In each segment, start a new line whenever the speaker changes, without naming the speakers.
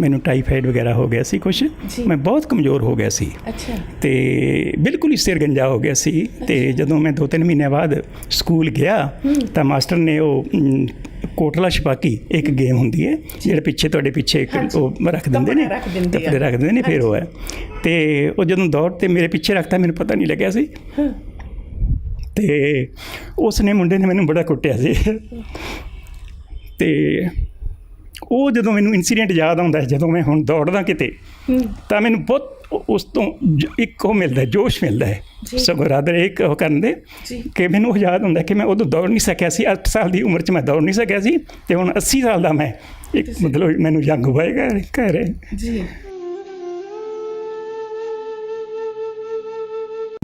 ਮੈਨੂੰ ਟਾਈਫਾਈਡ ਵਗੈਰਾ ਹੋ ਗਿਆ ਸੀ ਕੁਝ
ਜੀ।
ਮੈਂ ਬਹੁਤ ਕਮਜ਼ੋਰ ਹੋ ਗਿਆ ਸੀ।
ਅੱਛਾ।
ਤੇ ਬਿਲਕੁਲ ਹੀ ਸਿਰ ਗੰਜਾ ਹੋ ਗਿਆ ਸੀ। ਤੇ ਜਦੋਂ ਮੈਂ 2-3 ਮਹੀਨੇ ਬਾਅਦ ਸਕੂਲ ਗਿਆ ਤਾਂ ਮਾਸਟਰ ਨੇ ਉਹ ਕੋਟਲਾ ਛਪਾਕੀ ਇੱਕ ਗੇਮ ਹੁੰਦੀ ਹੈ ਜਿਹੜੇ ਪਿੱਛੇ ਤੁਹਾਡੇ ਪਿੱਛੇ ਇੱਕ। ਉਹ ਰੱਖ ਦਿੰਦੇ ਨੇ।
ਕੱਪੜੇ ਰੱਖ ਦਿੰਦੇ
ਨੇ ਫਿਰ ਉਹ ਹੈ। ਤੇ ਉਹ ਜਦੋਂ ਦੌੜ ਤੇ ਮੇਰੇ ਪਿੱਛੇ ਰੱਖਤਾ ਮੈਨੂੰ ਪਤਾ ਨਹੀਂ ਲੱਗਿਆ ਸੀ। ਤੇ ਉਸ ਨੇ ਮੁੰਡੇ ਨੇ ਮੈਨੂੰ ਬੜਾ ਕੁੱਟਿਆ ਸੀ। ਤੇ ਉਹ ਜਦੋਂ ਮੈਨੂੰ ਇਨਸੀਡੈਂਟ ਯਾਦ ਆਉਂਦਾ ਹੈ, ਜਦੋਂ ਮੈਂ ਹੁਣ ਦੌੜਦਾ ਕਿਤੇ ਤਾਂ ਮੈਨੂੰ ਬਹੁਤ ਉਸ ਤੋਂ ਇੱਕ ਉਹ ਮਿਲਦਾ ਜੋਸ਼ ਮਿਲਦਾ ਹੈ। ਸਗੋਂ ਰਾਦਰ ਇੱਕ ਉਹ ਕਰਨ ਦੇ
ਜੀ।
ਕਿ ਮੈਨੂੰ ਉਹ ਯਾਦ ਹੁੰਦਾ ਕਿ ਮੈਂ ਉਦੋਂ ਦੌੜ ਨਹੀਂ ਸਕਿਆ ਸੀ 8 ਸਾਲ ਦੀ ਉਮਰ 'ਚ ਮੈਂ ਦੌੜ ਨਹੀਂ ਸਕਿਆ ਸੀ ਤੇ ਹੁਣ 80 ਸਾਲ ਦਾ ਮੈਂ ਇੱਕ ਮਤਲਬ ਮੈਨੂੰ ਜੰਗ ਹੋਏਗਾ ਕਹਿ ਰਹੇ
ਜੀ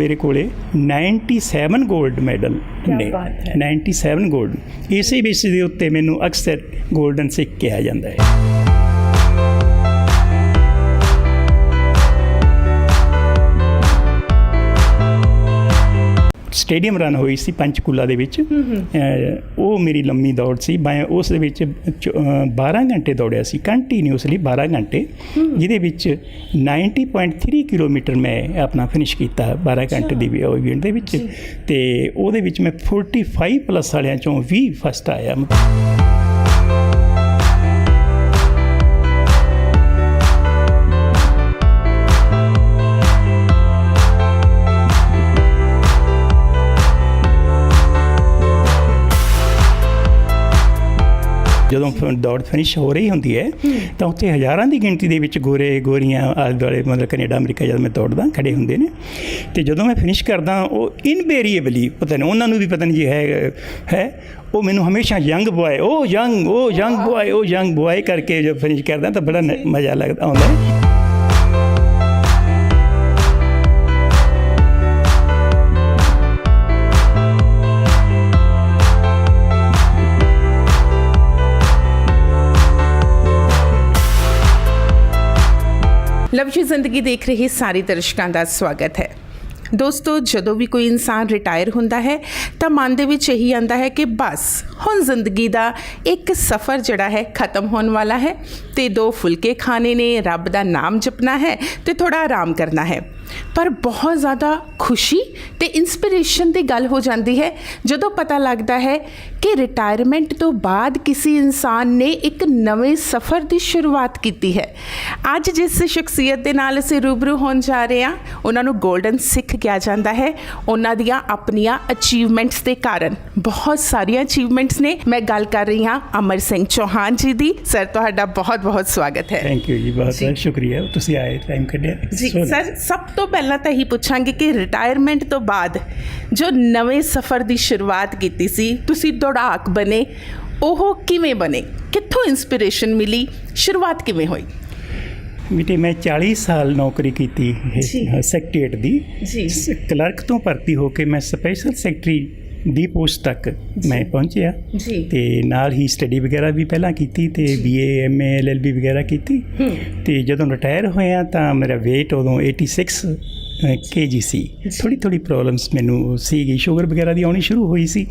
ਮੇਰੇ ਕੋਲੇ 97 골ਡ ਮੈਡਲ ਨੇ। 97 골ਡ ਇਸੇ ਬੇਸਿਸ ਦੇ ਉੱਤੇ ਮੈਨੂੰ ਅਕਸਰ 골ਡਨ ਸਿੱਕ ਕਿਹਾ ਜਾਂਦਾ ਹੈ। ਸਟੇਡੀਅਮ ਰਨ ਹੋਈ ਸੀ ਪੰਚਕੂਲਾ ਦੇ ਵਿੱਚ। ਉਹ ਮੇਰੀ ਲੰਮੀ ਦੌੜ ਸੀ। ਮੈਂ ਉਸ ਦੇ ਵਿੱਚ ਚ- ਅਹ, 12 ਘੰਟੇ ਦੌੜਿਆ ਸੀ ਕੰਟੀਨਿਊਸਲੀ 12 ਘੰਟੇ ਜਿਹਦੇ ਵਿੱਚ 90.3 ਕਿਲੋਮੀਟਰ ਮੈਂ ਆਪਣਾ ਫਿਨਿਸ਼ ਕੀਤਾ 12 ਘੰਟੇ ਦੀ ਇਵੈਂਟ ਦੇ ਵਿੱਚ ਤੇ ਉਹਦੇ ਵਿੱਚ ਮੈਂ 45 ਪਲੱਸ ਵਾਲਿਆਂ ਚੋਂ 20 ਫਸਟ ਆਇਆ। ਜਦੋਂ ਦੌੜ ਫਿਨਿਸ਼ ਹੋ ਰਹੀ ਹੁੰਦੀ ਹੈ ਤਾਂ ਉੱਥੇ ਹਜ਼ਾਰਾਂ ਦੀ ਗਿਣਤੀ ਦੇ ਵਿੱਚ ਗੋਰੇ ਗੋਰੀਆਂ ਆਲੇ ਦੁਆਲੇ ਮਤਲਬ ਕੈਨੇਡਾ ਅਮਰੀਕਾ ਜਦ ਮੈਂ ਦੌੜਦਾ ਖੜੇ ਹੁੰਦੇ ਨੇ। ਤੇ ਜਦੋਂ ਮੈਂ ਫਿਨਿਸ਼ ਕਰਦਾ ਉਹ ਇਨਵੇਰੀਏਬਲੀ ਪਤਾ ਨਹੀਂ ਉਹਨਾਂ ਨੂੰ ਵੀ ਪਤਾ ਨਹੀਂ ਜੀ ਹੈ ਹੈ। ਉਹ ਮੈਨੂੰ ਹਮੇਸ਼ਾ ਯੰਗ ਬੁਆਏ ਉਹ ਯੰਗ ਉਹ ਯੰਗ ਬੁਆਏ ਉਹ ਯੰਗ ਬੁਆਏ ਕਰਕੇ ਜਦ ਫਿਨਿਸ਼ ਕਰਦਾ ਤਾਂ ਬੜਾ ਮਜ਼ਾ ਲੱਗਦਾ ਆਉਂਦਾ। ਹੈ
ਜ਼ਿੰਦਗੀ ਦੇਖ ਰਹੇ ਸਾਰੇ ਦਰਸ਼ਕਾਂ ਦਾ ਸਵਾਗਤ ਹੈ। ਦੋਸਤੋ, ਜਦੋਂ ਵੀ ਕੋਈ ਇਨਸਾਨ ਰਿਟਾਇਰ ਹੁੰਦਾ ਹੈ, ਤਾਂ ਮਨ ਦੇ ਵਿੱਚ ਇਹੀ ਆਂਦਾ ਹੈ ਕਿ ਬਸ, ਹੁਣ ਜ਼ਿੰਦਗੀ ਦਾ ਇੱਕ ਸਫ਼ਰ ਜਿਹੜਾ ਹੈ, ਖਤਮ ਹੋਣ ਵਾਲਾ ਹੈ। ਤੇ ਦੋ ਫੁਲਕੇ ਖਾਣੇ ਨੇ, ਰੱਬ ਦਾ ਨਾਮ ਜਪਣਾ ਹੈ ਤੇ ਥੋੜਾ ਆਰਾਮ ਕਰਨਾ ਹੈ। ਪਰ ਬਹੁਤ ਜ਼ਿਆਦਾ ਖੁਸ਼ੀ ਤੇ ਇਨਸਪੀਰੇਸ਼ਨ ਦੀ ਗੱਲ ਹੋ ਜਾਂਦੀ ਹੈ ਜਦੋਂ ਪਤਾ ਲੱਗਦਾ ਹੈ ਕਿ ਰਿਟਾਇਰਮੈਂਟ ਤੋਂ ਬਾਅਦ ਕਿਸੇ ਇਨਸਾਨ ਨੇ ਇੱਕ ਨਵੇਂ ਸਫ਼ਰ ਦੀ ਸ਼ੁਰੂਆਤ ਕੀਤੀ ਹੈ। ਅੱਜ ਜਿਸ ਸ਼ਖਸੀਅਤ ਦੇ ਨਾਲ ਅਸੀਂ ਰੂਬਰੂ ਹੋਣ ਜਾ ਰਹੇ ਹਾਂ ਉਹਨਾਂ ਨੂੰ 골ਡਨ ਸਿੱਖ ਕਿਹਾ ਜਾਂਦਾ ਹੈ। ਉਹਨਾਂ ਦੀਆਂ ਆਪਣੀਆਂ ਅਚੀਵਮੈਂਟਸ ਦੇ ਕਾਰਨ ਬਹੁਤ ਸਾਰੀਆਂ ਅਚੀਵਮੈਂਟਸ ਨੇ। ਮੈਂ ਗੱਲ ਕਰ ਰਹੀ ਹਾਂ ਅਮਰ ਸਿੰਘ ਚੌਹਾਨ ਜੀ ਦੀ। ਸਰ ਤੁਹਾਡਾ ਬਹੁਤ ਬਹੁਤ ਸਵਾਗਤ ਹੈ।
ਥੈਂਕ ਯੂ ਜੀ ਬਹੁਤ। ਬਹੁਤ ਸ਼ੁਕਰੀਆ। ਤੁਸੀਂ ਆਏ ਟਾਈਮ ਕੱਢਿਆ।
ਜੀ ਸਰ ਸਭ ਤੋਂ ਪਹਿਲਾਂ ਤਾਂ ਇਹੀ ਪੁੱਛਾਂਗੇ ਕਿ ਰਿਟਾਇਰਮੈਂਟ ਤੋਂ ਬਾਅਦ ਜੋ ਨਵੇਂ ਸਫ਼ਰ ਦੀ ਸ਼ੁਰੂਆਤ ਕੀਤੀ ਸੀ ਤੁਸੀਂ ਦੌੜਾਕ ਬਣੇ ਉਹ ਕਿਵੇਂ ਬਣੇ ਕਿੱਥੋਂ ਇਨਸਪੀਰੇਸ਼ਨ ਮਿਲੀ ਸ਼ੁਰੂਆਤ ਕਿਵੇਂ ਹੋਈ
ਬੇਟੇ ਮੈਂ 40 ਸਾਲ ਨੌਕਰੀ ਕੀਤੀ। ਹੈ ਸੈਕਟਰੀਏਟ ਦੀ
ਜੀ।
ਕਲਰਕ ਤੋਂ ਭਰਤੀ ਹੋ ਕੇ ਮੈਂ ਸਪੈਸ਼ਲ ਸੈਕਟਰੀ ਦੀ ਪੋਸਟ ਤੱਕ ਮੈਂ ਪਹੁੰਚਿਆ। ਤੇ ਨਾਲ ਹੀ ਸਟੱਡੀ ਵਗੈਰਾ ਵੀ ਪਹਿਲਾਂ ਕੀਤੀ ਤੇ ਬੀਏ ਐਮਏ ਐਲਐਲਬੀ ਵਗੈਰਾ ਕੀਤੀ। ਤੇ ਜਦੋਂ ਰਿਟਾਇਰ ਹੋਇਆ ਤਾਂ ਮੇਰਾ weight ਉਦੋਂ 86 ਕੇਜੀ ਸੀ। ਥੋੜੀ ਥੋੜੀ ਪ੍ਰੋਬਲਮਸ ਮੈਨੂੰ ਸੀਗੀ। ਸ਼ੂਗਰ ਵਗੈਰਾ ਦੀ ਆਉਣੀ ਸ਼ੁਰੂ ਹੋਈ ਸੀ।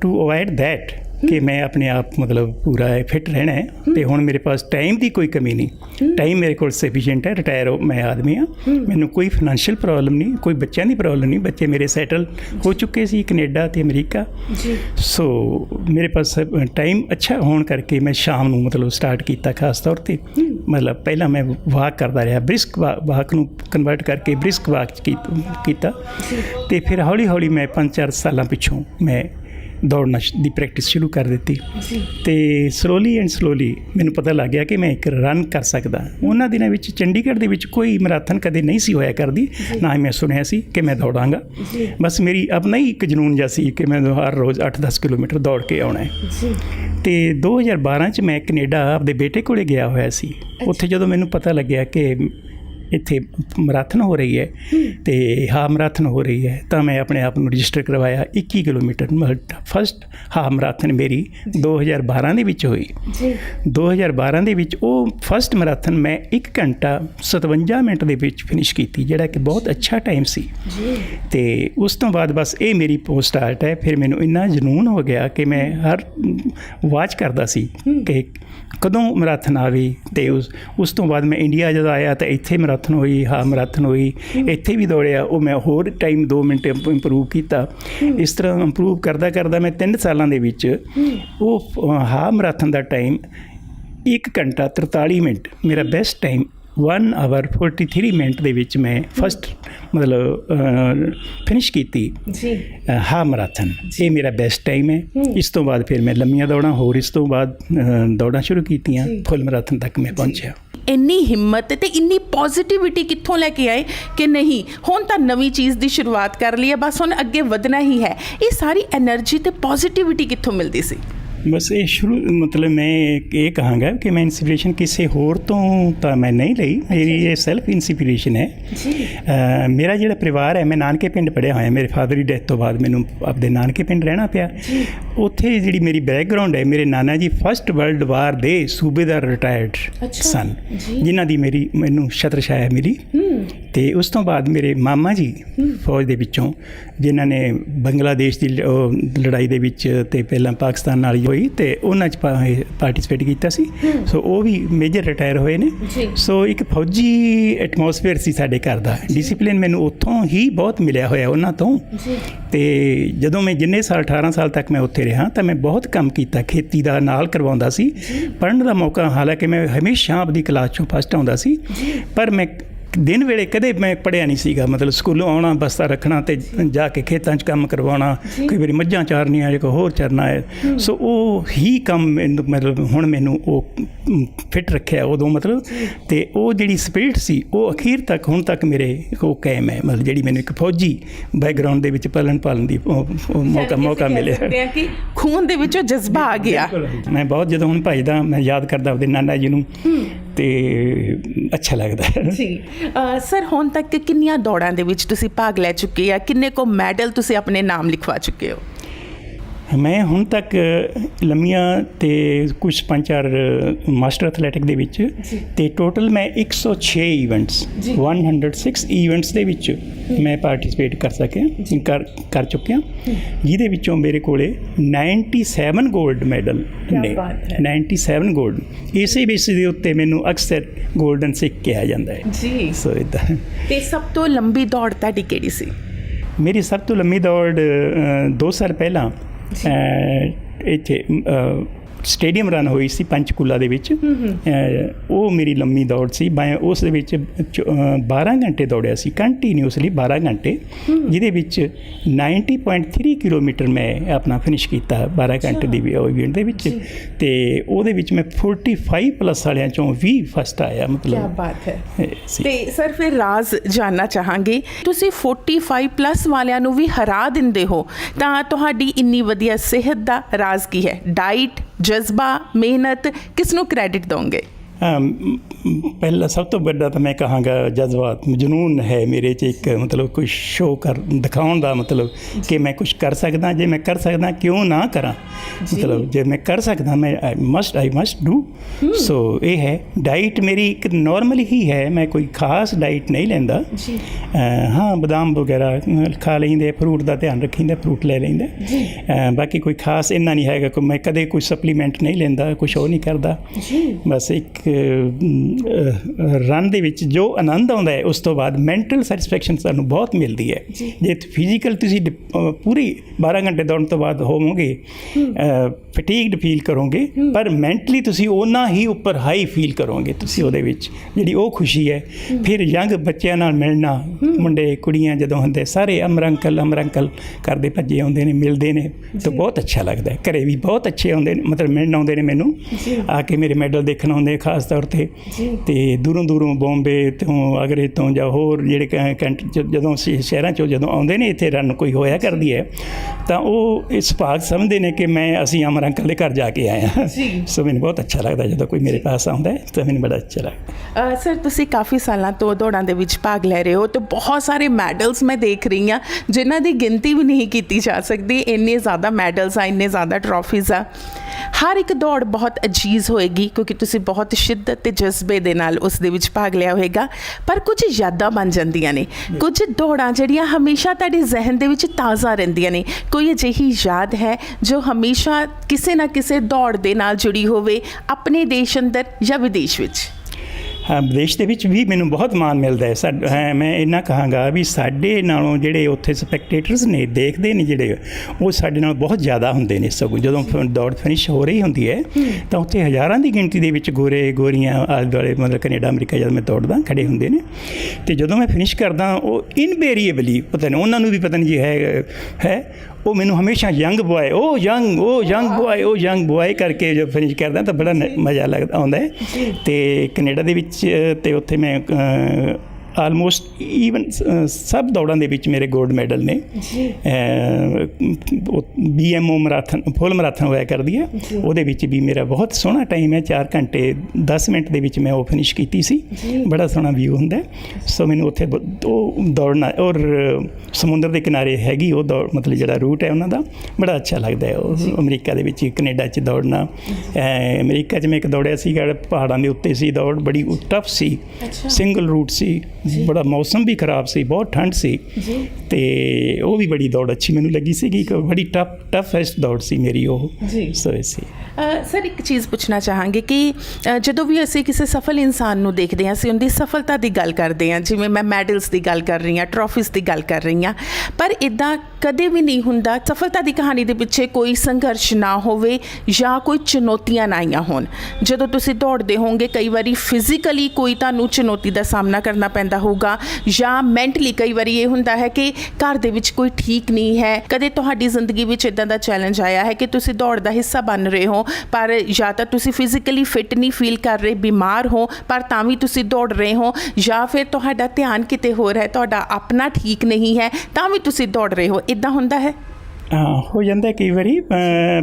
ਟੂ ਅਵਾਇਡ ਥੈਟ ਕਿ ਮੈਂ ਆਪਣੇ ਆਪ ਮਤਲਬ ਪੂਰਾ ਫਿਟ ਰਹਿਣਾ ਹੈ ਤੇ ਹੁਣ ਮੇਰੇ ਪਾਸ ਟਾਈਮ ਦੀ ਕੋਈ ਕਮੀ ਨਹੀਂ। ਟਾਈਮ ਮੇਰੇ ਕੋਲ ਸਫੀਸ਼ੀਐਂਟ ਹੈ ਰਿਟਾਇਰ ਮੈਂ ਆਦਮੀ ਆ ਮੈਨੂੰ ਕੋਈ ਫਾਈਨੈਂਸ਼ੀਅਲ ਪ੍ਰੋਬਲਮ ਨਹੀਂ ਕੋਈ ਬੱਚਿਆਂ ਦੀ ਪ੍ਰੋਬਲਮ ਨਹੀਂ। ਬੱਚੇ ਮੇਰੇ ਸੈਟਲ ਹੋ ਚੁੱਕੇ ਸੀ ਕੈਨੇਡਾ ਤੇ ਅਮਰੀਕਾ।
ਜੀ।
ਸੋ ਮੇਰੇ ਪਾਸ ਟਾਈਮ ਅੱਛਾ ਹੋਣ ਕਰਕੇ ਮੈਂ ਸ਼ਾਮ ਨੂੰ ਮਤਲਬ ਸਟਾਰਟ ਕੀਤਾ ਖਾਸ ਤੌਰ ਤੇ। ਮਤਲਬ ਪਹਿਲਾਂ ਮੈਂ ਵਾਕ ਕਰਦਾ ਰਿਹਾ ਬ੍ਰਿਸਕ ਵਾਕ ਨੂੰ ਕਨਵਰਟ ਕਰਕੇ ਬ੍ਰਿਸਕ ਵਾਕ ਕੀਤਾ ਤੇ ਫਿਰ ਹੌਲੀ ਹੌਲੀ ਮੈਂ 5-4 ਸਾਲਾਂ ਪਿੱਛੋਂ ਮੈਂ ਦੌੜਨਾ ਦੀ ਪ੍ਰੈਕਟਿਸ ਸ਼ੁਰੂ ਕਰ ਦਿੱਤੀ। ਤੇ ਸਲੋਲੀ ਐਂਡ ਸਲੋਲੀ ਮੈਨੂੰ ਪਤਾ ਲੱਗ ਗਿਆ ਕਿ ਮੈਂ ਇੱਕ ਰਨ ਕਰ ਸਕਦਾ। ਉਹਨਾਂ ਦਿਨਾਂ ਵਿੱਚ ਚੰਡੀਗੜ੍ਹ ਦੇ ਵਿੱਚ ਕੋਈ ਮੈਰਾਥਨ ਕਦੇ ਨਹੀਂ ਸੀ ਹੋਇਆ ਕਰਦੀ ਨਾ ਹੀ ਮੈਂ ਸੁਣਿਆ ਸੀ ਕਿ ਮੈਂ ਦੌੜਾਂਗਾ। ਬਸ ਮੇਰੀ ਆਪਣਾ ਹੀ ਇੱਕ ਜਨੂਨ ਜਿਹਾ ਸੀ ਕਿ ਮੈਂ ਹਰ ਰੋਜ਼ 8-10 ਕਿਲੋਮੀਟਰ ਦੌੜ ਕੇ ਆਉਣਾ ਹੈ।
ਜੀ।
ਤੇ 2012 ਚ ਮੈਂ ਕੈਨੇਡਾ ਆਪਦੇ ਬੇਟੇ ਕੋਲੇ ਗਿਆ ਹੋਇਆ ਸੀ। ਉੱਥੇ ਜਦੋਂ ਮੈਨੂੰ ਪਤਾ ਲੱਗਿਆ ਕਿ ਇੱਥੇ ਮੈਰਾਥਨ ਹੋ ਰਹੀ ਹੈ ਤੇ ਹਾਫ ਮੈਰਾਥਨ ਹੋ ਰਹੀ ਹੈ ਤਾਂ ਮੈਂ ਆਪਣੇ ਆਪ ਨੂੰ ਰਜਿਸਟਰ ਕਰਵਾਇਆ 21 ਕਿਲੋਮੀਟਰ ਫਸਟ ਹਾਫ ਮੈਰਾਥਨ ਮੇਰੀ 2012 ਦੇ ਵਿੱਚ ਹੋਈ।
ਜੀ।
2012 ਦੇ ਵਿੱਚ ਉਹ ਫਸਟ ਮੈਰਾਥਨ ਮੈਂ 1 ਘੰਟਾ 57 ਮਿੰਟ ਦੇ ਵਿੱਚ ਫਿਨਿਸ਼ ਕੀਤੀ ਜਿਹੜਾ ਕਿ ਬਹੁਤ ਅੱਛਾ ਟਾਈਮ ਸੀ।
ਜੀ।
ਤੇ ਉਸ ਤੋਂ ਬਾਅਦ ਬਸ ਇਹ ਮੇਰੀ ਪੋਸਟ ਸਟਾਰਟ ਹੈ ਫਿਰ ਮੈਨੂੰ ਇੰਨਾ ਜਨੂਨ ਹੋ ਗਿਆ ਕਿ ਮੈਂ ਹਰ ਵਾਚ ਕਰਦਾ ਸੀ ਕਿ ਕਦੋਂ ਮੈਰਾਥਨ ਆਵੇ ਤੇ ਉਸ ਉਸ ਤੋਂ ਬਾਅਦ ਮੈਂ ਇੰਡੀਆ ਜਦੋਂ ਆਇਆ ਤਾਂ ਇੱਥੇ ਮੈਰਾਥਨ ਹੋਈ ਹਾਂ ਮੈਰਾਥਨ ਹੋਈ ਇੱਥੇ ਵੀ ਦੌੜਿਆ ਉਹ ਮੈਂ ਹੋਰ ਟਾਈਮ 2 ਮਿੰਟ ਇੰਪਰੂਵ ਕੀਤਾ। ਇਸ ਤਰ੍ਹਾਂ ਇੰਪਰੂਵ ਕਰਦਾ ਕਰਦਾ ਮੈਂ 3 ਸਾਲਾਂ ਦੇ ਵਿੱਚ ਉਹ ਹਾਂ ਮੈਰਾਥਨ ਦਾ ਟਾਈਮ 1 ਘੰਟਾ 43 ਮਿੰਟ ਮੇਰਾ ਬੈਸਟ ਟਾਈਮ 1 ਆਵਰ 43 ਮਿੰਟ ਦੇ ਵਿੱਚ ਮੈਂ ਫਸਟ ਮਤਲਬ ਫਿਨਿਸ਼ ਕੀਤੀ
ਜੀ।
Half marathon. ਇਹ ਮੇਰਾ ਬੈਸਟ ਟਾਈਮ ਹੈ। ਇਸ ਤੋਂ ਬਾਅਦ ਫਿਰ ਮੈਂ ਲੰਮੀਆਂ ਦੌੜਾਂ ਹੋਰ ਇਸ ਤੋਂ ਬਾਅਦ ਦੌੜਾਂ ਸ਼ੁਰੂ ਕੀਤੀਆਂ। ਫੁੱਲ ਮੈਰਾਥਨ ਤੱਕ ਮੈਂ ਪਹੁੰਚਿਆ।
ਇੰਨੀ ਹਿੰਮਤ ਤੇ ਇੰਨੀ ਪੋਜ਼ਿਟਿਵਿਟੀ ਕਿੱਥੋਂ ਲੈ ਕੇ ਆਏ ਕਿ ਨਹੀਂ, ਹੁਣ ਤਾਂ ਨਵੀਂ ਚੀਜ਼ ਦੀ ਸ਼ੁਰੂਆਤ ਕਰ ਲਈ ਹੈ, ਬਸ ਹੁਣ ਅੱਗੇ ਵਧਣਾ ਹੀ ਹੈ। ਇਹ ਸਾਰੀ એનર્ਜੀ ਤੇ ਪੋਜ਼ਿਟਿਵਿਟੀ ਕਿੱਥੋਂ ਮਿਲਦੀ ਸੀ?
ਬਸ ਇਹ ਸ਼ੁਰੂ ਮਤਲਬ ਮੈਂ ਇਹ ਕਹਾਂਗਾ ਕਿ ਮੈਂ ਇਨਸਪੀਰੇਸ਼ਨ ਕਿਸੇ ਹੋਰ ਤੋਂ ਤਾਂ ਮੈਂ ਨਹੀਂ ਲਈ। ਮੇਰੀ ਇਹ ਸੈਲਫ ਇਨਸਪੀਰੇਸ਼ਨ ਹੈ।
ਜੀ।
ਮੇਰਾ ਜਿਹੜਾ ਪਰਿਵਾਰ ਹੈ ਮੈਂ ਨਾਨਕੇ ਪਿੰਡ ਪੜਿਆ ਹੋਇਆ। ਮੇਰੇ ਫਾਦਰ ਦੀ ਡੈਥ ਤੋਂ ਬਾਅਦ ਮੈਨੂੰ ਆਪਦੇ ਨਾਨਕੇ ਪਿੰਡ ਰਹਿਣਾ ਪਿਆ। ਉੱਥੇ ਜਿਹੜੀ ਮੇਰੀ ਬੈਕਗ੍ਰਾਉਂਡ ਹੈ ਮੇਰੇ Nana ji first world war ਦੇ ਸੂਬੇਦਾਰ ਰਿਟਾਇਰਡ ਸਨ। ਜਿਨ੍ਹਾਂ ਦੀ ਮੇਰੀ ਮੈਨੂੰ ਛਤਰਛਾਇਆ ਮੇਰੀ ਤੇ ਉਸ ਤੋਂ ਬਾਅਦ ਮੇਰੇ ਮਾਮਾ ਜੀ ਫੌਜ ਦੇ ਵਿੱਚੋਂ ਜਿਨ੍ਹਾਂ ਨੇ ਬੰਗਲਾਦੇਸ਼ ਦੀ ਲੜਾਈ ਦੇ ਵਿੱਚ ਤੇ ਪਹਿਲਾਂ ਪਾਕਿਸਤਾਨ ਨਾਲ ਹੋਈ ਤੇ ਉਹਨਾਂ 'ਚ ਪਾਰਟਿਸਿਪੇਟ ਕੀਤਾ ਸੀ। ਸੋ ਉਹ ਵੀ ਮੇਜਰ ਰਿਟਾਇਰ ਹੋਏ ਨੇ। ਸੋ ਇੱਕ ਫੌਜੀ ਐਟਮੋਸਫੇਅਰ ਸੀ ਸਾਡੇ ਘਰ ਦਾ। ਡਿਸਪਲਿਨ ਮੈਨੂੰ ਉੱਥੋਂ ਹੀ ਬਹੁਤ ਮਿਲਿਆ ਹੋਇਆ ਉਹਨਾਂ ਤੋਂ। ਤੇ ਜਦੋਂ ਮੈਂ ਜਿੰਨੇ ਸਾਲ 18 ਸਾਲ ਤੱਕ ਮੈਂ ਉੱਥੇ ਰਿਹਾ ਤਾਂ ਮੈਂ ਬਹੁਤ ਕੰਮ ਕੀਤਾ। ਖੇਤੀ ਦਾ ਨਾਲ ਕਰਵਾਉਂਦਾ ਸੀ। ਪੜ੍ਹਨ ਦਾ ਮੌਕਾ ਹਾਲਾਂਕਿ ਮੈਂ ਹਮੇਸ਼ਾ ਆਪਦੀ ਕਲਾਸ ਚੋਂ ਫਸਟ ਆਉਂਦਾ ਸੀ। ਪਰ ਮੈਂ ਦਿਨ ਵੇਲੇ ਕਦੇ ਮੈਂ ਪੜਿਆ ਨਹੀਂ ਸੀਗਾ ਮਤਲਬ ਸਕੂਲੋਂ ਆਉਣਾ ਬਸਤਾ ਰੱਖਣਾ ਤੇ ਜਾ ਕੇ ਖੇਤਾਂ 'ਚ ਕੰਮ ਕਰਵਾਉਣਾ ਕਈ ਵਾਰੀ ਮੱਝਾਂ ਚਾਰਨੀਆਂ ਜਾਂ ਕੋਈ ਹੋਰ ਚਰਨਾ ਹੈ। ਸੋ ਉਹ ਹੀ ਕੰਮ ਮਤਲਬ ਹੁਣ ਮੈਨੂੰ ਉਹ ਫਿੱਟ ਰੱਖਿਆ ਉਦੋਂ ਮਤਲਬ। ਤੇ ਉਹ ਜਿਹੜੀ ਸਪਿਰਿਟ ਸੀ ਉਹ ਅਖੀਰ ਤੱਕ ਹੁਣ ਤੱਕ ਮੇਰੇ ਉਹ ਕਾਇਮ ਹੈ। ਮਤਲਬ ਜਿਹੜੀ ਮੈਨੂੰ ਇੱਕ ਫੌਜੀ ਬੈਕਗ੍ਰਾਉਂਡ ਦੇ ਵਿੱਚ ਪਲਣ ਪਾਲਣ ਦੀ ਮੌਕਾ ਮੌਕਾ ਮਿਲਿਆ।
ਕਿ ਖੂਨ ਦੇ ਵਿੱਚੋਂ ਜਜ਼ਬਾ ਆ ਗਿਆ।
ਮੈਂ ਬਹੁਤ ਜਦੋਂ ਹੁਣ ਭਜਦਾ ਮੈਂ ਯਾਦ ਕਰਦਾ ਆਪਦੇ ਨਾਨਾ ਜੀ ਨੂੰ। ਤੇ ਅੱਛਾ ਲੱਗਦਾ ਹੈ।
ਜੀ। ਸਰ, ਹੁਣ ਤੱਕ ਕਿੰਨੀਆਂ ਦੌੜਾਂ ਦੇ ਵਿੱਚ ਤੁਸੀਂ ਭਾਗ ਲੈ ਚੁੱਕੇ ਆ? ਕਿੰਨੇ ਕੋ ਮੈਡਲ ਤੁਸੀਂ ਆਪਣੇ ਨਾਮ ਲਿਖਵਾ ਚੁੱਕੇ ਹੋ?
ਮੈਂ ਹੁਣ ਤੱਕ ਲੰਮੀਆਂ ਤੇ ਕੁਝ ਪੰਚਾਰ ਮਾਸਟਰ ਐਥਲੈਟਿਕ ਦੇ ਵਿੱਚ ਤੇ ਟੋਟਲ ਮੈਂ 106 ਇਵੈਂਟਸ 106 ਇਵੈਂਟਸ ਦੇ ਵਿੱਚ ਮੈਂ ਪਾਰਟਿਸਿਪੇਟ ਕਰ ਸਕਿਆ ਕਰ ਕਰ ਚੁੱਕਿਆ। ਜਿਹਦੇ ਵਿੱਚੋਂ ਮੇਰੇ ਕੋਲੇ 97 골ਡ ਮੈਡਲ ਨੇ। 97 골ਡ ਇਸੇ ਬੇਸਿਸ ਦੇ ਉੱਤੇ ਮੈਨੂੰ ਅਕਸਰ 골ਡਨ ਸਿੱਕ ਕਿਹਾ ਜਾਂਦਾ ਹੈ।
ਜੀ।
ਸੋ ਇਦਾਂ
ਤੇ ਸਭ ਤੋਂ ਲੰਬੀ ਦੌੜ ਤੁਹਾਡੀ ਕਿਹੜੀ ਸੀ?
ਮੇਰੀ ਸਭ ਤੋਂ ਲੰਮੀ ਦੌੜ 2 ਸਾਲ ਪਹਿਲਾਂ ਇੱਥੇ ਸਟੇਡੀਅਮ ਰਨ ਹੋਈ ਸੀ ਪੰਚਕੂਲਾ ਦੇ ਵਿੱਚ। ਉਹ ਮੇਰੀ ਲੰਮੀ ਦੌੜ ਸੀ। ਮੈਂ ਉਸ ਦੇ ਵਿੱਚ ਚ- ਅ, 12 ਘੰਟੇ ਦੌੜਿਆ ਸੀ ਕੰਟੀਨਿਊਸਲੀ 12 ਘੰਟੇ ਜਿਹਦੇ ਵਿੱਚ 90.3 ਕਿਲੋਮੀਟਰ ਮੈਂ ਆਪਣਾ ਫਿਨਿਸ਼ ਕੀਤਾ 12 ਘੰਟੇ ਦੀ ਇਵੈਂਟ ਦੇ ਵਿੱਚ। ਤੇ ਉਹਦੇ ਵਿੱਚ ਮੈਂ 45 ਪਲੱਸ ਵਾਲਿਆਂ ਚੋਂ 20 ਫਸਟ ਆਇਆ
ਕੀ
ਮਤਲਬ
ਬਾਤ ਹੈ। ਤੇ ਸਰ ਫਿਰ ਰਾਜ਼ ਜਾਨਣਾ ਚਾਹਾਂਗੇ। ਤੁਸੀਂ 45 ਪਲੱਸ ਵਾਲਿਆਂ ਨੂੰ ਵੀ ਹਰਾ ਦਿੰਦੇ ਹੋ ਤਾਂ ਤੁਹਾਡੀ ਇੰਨੀ ਵਧੀਆ ਸਿਹਤ ਦਾ ਰਾਜ਼ ਕੀ ਹੈ? ਡਾਈਟ ਜਜ਼ਬਾ ਮਿਹਨਤ ਕਿਸ ਨੂੰ ਕ੍ਰੈਡਿਟ ਦੋਗੇ
ਪਹਿਲਾ ਸਭ ਤੋਂ ਵੱਡਾ ਤਾਂ ਮੈਂ ਕਹਾਂਗਾ ਜਜ਼ਬਾਤ ਜਨੂਨ ਹੈ ਮੇਰੇ 'ਚ ਇੱਕ ਮਤਲਬ ਕੋਈ ਸ਼ੋਅ ਕਰ ਦਿਖਾਉਣ ਦਾ ਮਤਲਬ ਕਿ ਮੈਂ ਕੁਝ ਕਰ ਸਕਦਾ ਜੇ ਮੈਂ ਕਰ ਸਕਦਾ ਕਿਉਂ ਨਾ ਕਰਾਂ? ਮਤਲਬ ਜੇ ਮੈਂ ਕਰ ਸਕਦਾ ਮੈਂ I must I must do so ਇਹ ਹੈ ਡਾਈਟ ਮੇਰੀ ਇੱਕ ਨਾਰਮਲ ਹੀ ਹੈ ਮੈਂ ਕੋਈ ਖਾਸ ਡਾਈਟ ਨਹੀਂ ਲੈਂਦਾ।
ਜੀ।
ਹਾਂ ਬਦਾਮ ਵਗੈਰਾ ਖਾ ਲੈਂਦੇ ਫਰੂਟ ਦਾ ਧਿਆਨ ਰੱਖੀਦਾ ਫਰੂਟ ਲੈ ਲੈਂਦਾ ਬਾਕੀ ਕੋਈ ਖਾਸ ਇੰਨਾ ਨਹੀਂ ਹੈਗਾ ਕਿ ਮੈਂ ਕਦੇ ਕੋਈ ਸਪਲੀਮੈਂਟ ਨਹੀਂ ਲੈਂਦਾ ਕੁਝ ਉਹ ਨਹੀਂ ਕਰਦਾ।
ਜੀ।
ਬਸ ਇੱਕ ਰਨ ਦੇ ਵਿੱਚ ਜੋ ਆਨੰਦ ਆਉਂਦਾ ਹੈ ਉਸ ਤੋਂ ਬਾਅਦ ਮੈਂਟਲ ਸੈਟੀਸਫੈਕਸ਼ਨ ਸਾਨੂੰ ਬਹੁਤ ਮਿਲਦੀ ਹੈ। ਜੇ। ਫਿਜ਼ੀਕਲ ਤੁਸੀਂ ਪੂਰੀ 12 ਘੰਟੇ ਦੌੜਨ ਤੋਂ ਬਾਅਦ ਹੋਵੋਗੇ ਫਟੀਗਡ ਫੀਲ ਕਰੋਗੇ ਪਰ ਮੈਂਟਲੀ ਤੁਸੀਂ ਉਹਨਾਂ ਹੀ ਉੱਪਰ ਹਾਈ ਫੀਲ ਕਰੋਗੇ ਤੁਸੀਂ ਉਹਦੇ ਵਿੱਚ ਜਿਹੜੀ ਉਹ ਖੁਸ਼ੀ ਹੈ। ਫਿਰ ਯੰਗ ਬੱਚਿਆਂ ਨਾਲ ਮਿਲਣਾ ਮੁੰਡੇ ਕੁੜੀਆਂ ਜਦੋਂ ਹੁੰਦੇ ਸਾਰੇ ਅਮਰ ਅੰਕਲ ਅਮਰ ਅੰਕਲ ਕਰਦੇ ਭੱਜੇ ਆਉਂਦੇ ਨੇ ਮਿਲਦੇ ਨੇ ਤਾਂ ਬਹੁਤ ਅੱਛਾ ਲੱਗਦਾ ਹੈ। ਘਰੇ ਵੀ ਬਹੁਤ ਅੱਛੇ ਆਉਂਦੇ ਨੇ ਮਤਲਬ ਮਿਲਣ ਆਉਂਦੇ ਨੇ ਮੈਨੂੰ। ਆ ਕੇ ਮੇਰੇ ਮੈਡਲ ਦੇਖਣ ਆਉਂਦੇ ਖਾਸ ਤੌਰ ਤੇ। ਤੇ ਦੂਰੋਂ ਦੂਰੋਂ ਬੰਬੇ ਤੋਂ ਅਗਰੇ ਤੋਂ ਜਾਂ ਹੋਰ ਜਿਹੜੇ ਕੰਟ ਜਦੋਂ ਸ਼ਹਿਰਾਂ ਚੋਂ ਜਦੋਂ ਆਉਂਦੇ ਨੇ ਇੱਥੇ ਰਨ ਕੋਈ ਹੋਇਆ ਕਰਦੀ ਹੈ ਤਾਂ ਉਹ ਇਸ ਭਾਗ ਸਮਝਦੇ ਨੇ ਕਿ ਮੈਂ ਅਸੀਂ ਅਮਰ ਅੰਕਲ ਦੇ ਘਰ ਜਾ ਕੇ ਆਏ ਹਾਂ। ਸੋ ਮੈਨੂੰ ਬਹੁਤ ਅੱਛਾ ਲੱਗਦਾ ਜਦੋਂ ਕੋਈ ਮੇਰੇ ਪਾਸ ਆਉਂਦਾ ਹੈ ਤਾਂ ਮੈਨੂੰ ਬੜਾ ਅੱਛਾ ਲੱਗਦਾ।
ਸਰ ਤੁਸੀਂ ਕਾਫੀ ਸਾਲਾਂ ਤੋਂ ਦੌੜਾਂ ਦੇ ਵਿੱਚ ਭਾਗ ਲੈ ਰਹੇ ਹੋ ਤੇ ਬਹੁਤ ਸਾਰੇ ਮੈਡਲਸ ਮੈਂ ਦੇਖ ਰਹੀ ਹਾਂ ਜਿਨ੍ਹਾਂ ਦੀ ਗਿਣਤੀ ਵੀ ਨਹੀਂ ਕੀਤੀ ਜਾ ਸਕਦੀ। ਇੰਨੇ ਜ਼ਿਆਦਾ ਮੈਡਲਸ ਆ ਇੰਨੇ ਜ਼ਿਆਦਾ ਟਰੋਫੀਜ਼ ਆ। ਹਰ ਇੱਕ ਦੌੜ ਬਹੁਤ ਅਜੀਜ਼ ਹੋਏਗੀ ਕਿਉਂਕਿ ਤੁਸੀਂ ਬਹੁਤ ਸ਼ਿੱਦਤ ਤੇ ਜਜ਼ਬੇ ਦੇ ਨਾਲ ਉਸ ਦੇ ਵਿੱਚ ਭਾਗ ਲਿਆ ਹੋਵੇਗਾ ਪਰ ਕੁਝ ਯਾਦਾਂ ਬਣ ਜਾਂਦੀਆਂ ਨੇ। ਕੁਝ ਦੌੜਾਂ ਜਿਹੜੀਆਂ ਹਮੇਸ਼ਾ ਤੁਹਾਡੇ ਜ਼ਿਹਨ ਦੇ ਵਿੱਚ ਤਾਜ਼ਾ ਰਹਿੰਦੀਆਂ ਨੇ। ਕੋਈ ਅਜਿਹੀ ਯਾਦ ਹੈ ਜੋ ਹਮੇਸ਼ਾ ਕਿਸੇ ਨਾ ਕਿਸੇ ਦੌੜ ਦੇ ਨਾਲ ਜੁੜੀ ਹੋਵੇ ਆਪਣੇ ਦੇਸ਼ ਅੰਦਰ ਜਾਂ ਵਿਦੇਸ਼ ਵਿੱਚ?
ਵਿਦੇਸ਼ ਦੇ ਵਿੱਚ ਵੀ ਮੈਨੂੰ ਬਹੁਤ ਮਾਣ ਮਿਲਦਾ ਹੈ। ਹਾਂ, ਮੈਂ ਇੰਨਾ ਕਹਾਂਗਾ ਵੀ ਸਾਡੇ ਨਾਲੋਂ ਜਿਹੜੇ ਉੱਥੇ ਸਪੈਕਟੇਟਰਸ ਨੇ ਦੇਖਦੇ ਨੇ ਜਿਹੜੇ ਉਹ ਸਾਡੇ ਨਾਲ ਬਹੁਤ ਜ਼ਿਆਦਾ ਹੁੰਦੇ ਨੇ ਸਗੋਂ। ਜਦੋਂ ਦੌੜ ਫਿਨਿਸ਼ ਹੋ ਰਹੀ ਹੁੰਦੀ ਹੈ ਤਾਂ ਉੱਥੇ ਹਜ਼ਾਰਾਂ ਦੀ ਗਿਣਤੀ ਦੇ ਵਿੱਚ ਗੋਰੇ ਗੋਰੀਆਂ ਆਲੇ ਦੁਆਲੇ ਮਤਲਬ ਕੈਨੇਡਾ ਅਮਰੀਕਾ ਜਦ ਮੈਂ ਦੌੜਦਾ ਖੜੇ ਹੁੰਦੇ ਨੇ। ਤੇ ਜਦੋਂ ਮੈਂ ਫਿਨਿਸ਼ ਕਰਦਾ ਉਹ ਇਨਵੇਰੀਏਬਲੀ ਪਤਾ ਨਹੀਂ ਉਹਨਾਂ ਨੂੰ ਵੀ ਪਤਾ ਨਹੀਂ ਜੀ ਹੈ ਹੈ। ਉਹ ਮੈਨੂੰ ਹਮੇਸ਼ਾ ਯੰਗ ਬੁਆਏ ਉਹ ਯੰਗ ਉਹ ਯੰਗ ਬੁਆਏ ਉਹ ਯੰਗ ਬੁਆਏ ਕਰਕੇ ਜੋ ਫਿਨਿਸ਼ ਕਰਦਾ ਤਾਂ ਬੜਾ ਮਜ਼ਾ ਲੱਗਦਾ ਆਉਂਦਾ ਹੈ। ਤੇ ਕੈਨੇਡਾ ਦੇ ਵਿੱਚ ਤੇ ਉੱਥੇ ਮੈਂ ਆਲਮੋਸਟ ਈਵਨ ਸਭ ਦੌੜਾਂ ਦੇ ਵਿੱਚ ਮੇਰੇ 골ਡ ਮੈਡਲ ਨੇ ਬੀਐਮਓ ਮੈਰਾਥਨ ਫੁੱਲ ਮੈਰਾਥਨ ਹੋਇਆ ਕਰਦੀ ਹੈ। ਉਹਦੇ ਵਿੱਚ ਵੀ ਮੇਰਾ ਬਹੁਤ ਸੋਹਣਾ ਟਾਈਮ ਹੈ। 4 ਘੰਟੇ 10 ਮਿੰਟ ਦੇ ਵਿੱਚ ਮੈਂ ਉਹ ਫਿਨਿਸ਼ ਕੀਤੀ ਸੀ। ਬੜਾ ਸੋਹਣਾ ਵਿਊ ਹੁੰਦਾ। ਸੋ ਮੈਨੂੰ ਉੱਥੇ ਉਹ ਦੌੜਨਾ ਔਰ ਸਮੁੰਦਰ ਦੇ ਕਿਨਾਰੇ ਹੈਗੀ ਉਹ ਦੌੜ ਮਤਲਬ ਜਿਹੜਾ ਰੂਟ ਹੈ ਉਹਨਾਂ ਦਾ ਬੜਾ ਅੱਛਾ ਲੱਗਦਾ ਹੈ। ਉਹ ਅਮਰੀਕਾ ਦੇ ਵਿੱਚ ਕੈਨੇਡਾ 'ਚ ਦੌੜਨਾ। ਅਮਰੀਕਾ 'ਚ ਮੈਂ ਇੱਕ ਦੌੜਿਆ ਸੀਗਾ ਪਹਾੜਾਂ ਦੇ ਉੱਤੇ ਸੀ ਦੌੜ। ਬੜੀ ਟਫ ਸੀ। ਸਿੰਗਲ ਰੂਟ ਸੀ। ਬੜਾ ਮੌਸਮ ਵੀ ਖਰਾਬ ਸੀ ਬਹੁਤ ਠੰਡ ਸੀ। ਤੇ ਉਹ ਵੀ ਬੜੀ ਦੌੜ ਅੱਛੀ ਮੈਨੂੰ ਲੱਗੀ ਸੀਗੀ ਕਿ ਬੜੀ ਟਫ ਟਫੈਸਟ ਦੌੜ ਸੀ ਮੇਰੀ ਉਹ।
ਜੀ।
ਸੋ
ਅ, ਸਰ, ਇੱਕ ਚੀਜ਼ ਪੁੱਛਣਾ ਚਾਹਾਂਗੇ ਕਿ ਜਦੋਂ ਵੀ ਅਸੀਂ ਕਿਸੇ ਸਫਲ ਇਨਸਾਨ ਨੂੰ ਦੇਖਦੇ ਹਾਂ, ਅਸੀਂ ਉਹਦੀ ਸਫਲਤਾ ਦੀ ਗੱਲ ਕਰਦੇ ਹਾਂ, ਜਿਵੇਂ ਮੈਂ ਮੈਡਲਸ ਦੀ ਗੱਲ ਕਰ ਰਹੀ ਹਾਂ, ਟਰੋਫੀਜ਼ ਦੀ ਗੱਲ ਕਰ ਰਹੀ ਹਾਂ, ਪਰ ਇਦਾਂ ਕਦੇ ਵੀ ਨਹੀਂ ਹੁੰਦਾ ਸਫਲਤਾ ਦੀ ਕਹਾਣੀ ਦੇ ਪਿੱਛੇ ਕੋਈ ਸੰਘਰਸ਼ ਨਾ ਹੋਵੇ ਜਾਂ ਕੋਈ ਚੁਣੌਤੀਆਂ ਨਾ ਆਈਆਂ ਹੋਣ। ਜਦੋਂ ਤੁਸੀਂ ਦੌੜਦੇ ਹੋਵੋਗੇ, ਕਈ ਵਾਰੀ ਫਿਜ਼ੀਕਲੀ ਕੋਈ ਤੁਹਾਨੂੰ ਚੁਣੌਤੀ ਦਾ ਸਾਹਮਣਾ ਕਰਨਾ ਪੈਂਦਾ ਹੋਊਗਾ ਜਾਂ ਮੈਂਟਲੀ ਕਈ ਵਾਰੀ ਇਹ ਹੁੰਦਾ ਹੈ ਕਿ ਘਰ ਦੇ ਵਿੱਚ ਕੋਈ ਠੀਕ ਨਹੀਂ ਹੈ। ਕਦੇ ਤੁਹਾਡੀ ਜ਼ਿੰਦਗੀ ਵਿੱਚ ਇਦਾਂ ਦਾ ਚੈਲੰਜ ਆਇਆ ਹੈ ਕਿ ਤੁਸੀਂ ਦੌੜ ਦਾ ਹਿੱਸਾ ਬਣ ਰਹੇ ਹੋ ਪਰ ਜਾਂ ਤਾਂ ਤੁਸੀਂ ਫਿਜ਼ੀਕਲੀ ਫਿਟ ਨਹੀਂ ਫੀਲ ਕਰ ਰਹੇ ਬਿਮਾਰ ਹੋ ਪਰ ਤਾਂ ਵੀ ਤੁਸੀਂ ਦੌੜ ਰਹੇ ਹੋ ਜਾਂ ਫਿਰ ਤੁਹਾਡਾ ਧਿਆਨ ਕਿਤੇ ਹੋਰ ਹੈ ਤੁਹਾਡਾ ਆਪਣਾ ਠੀਕ ਨਹੀਂ ਹੈ ਤਾਂ ਵੀ ਤੁਸੀਂ ਦੌੜ ਰਹੇ ਹੋ ਇਦਾਂ ਹੁੰਦਾ ਹੈ?
ਹਾਂ ਜਾਂਦਾ ਕਈ ਵਾਰੀ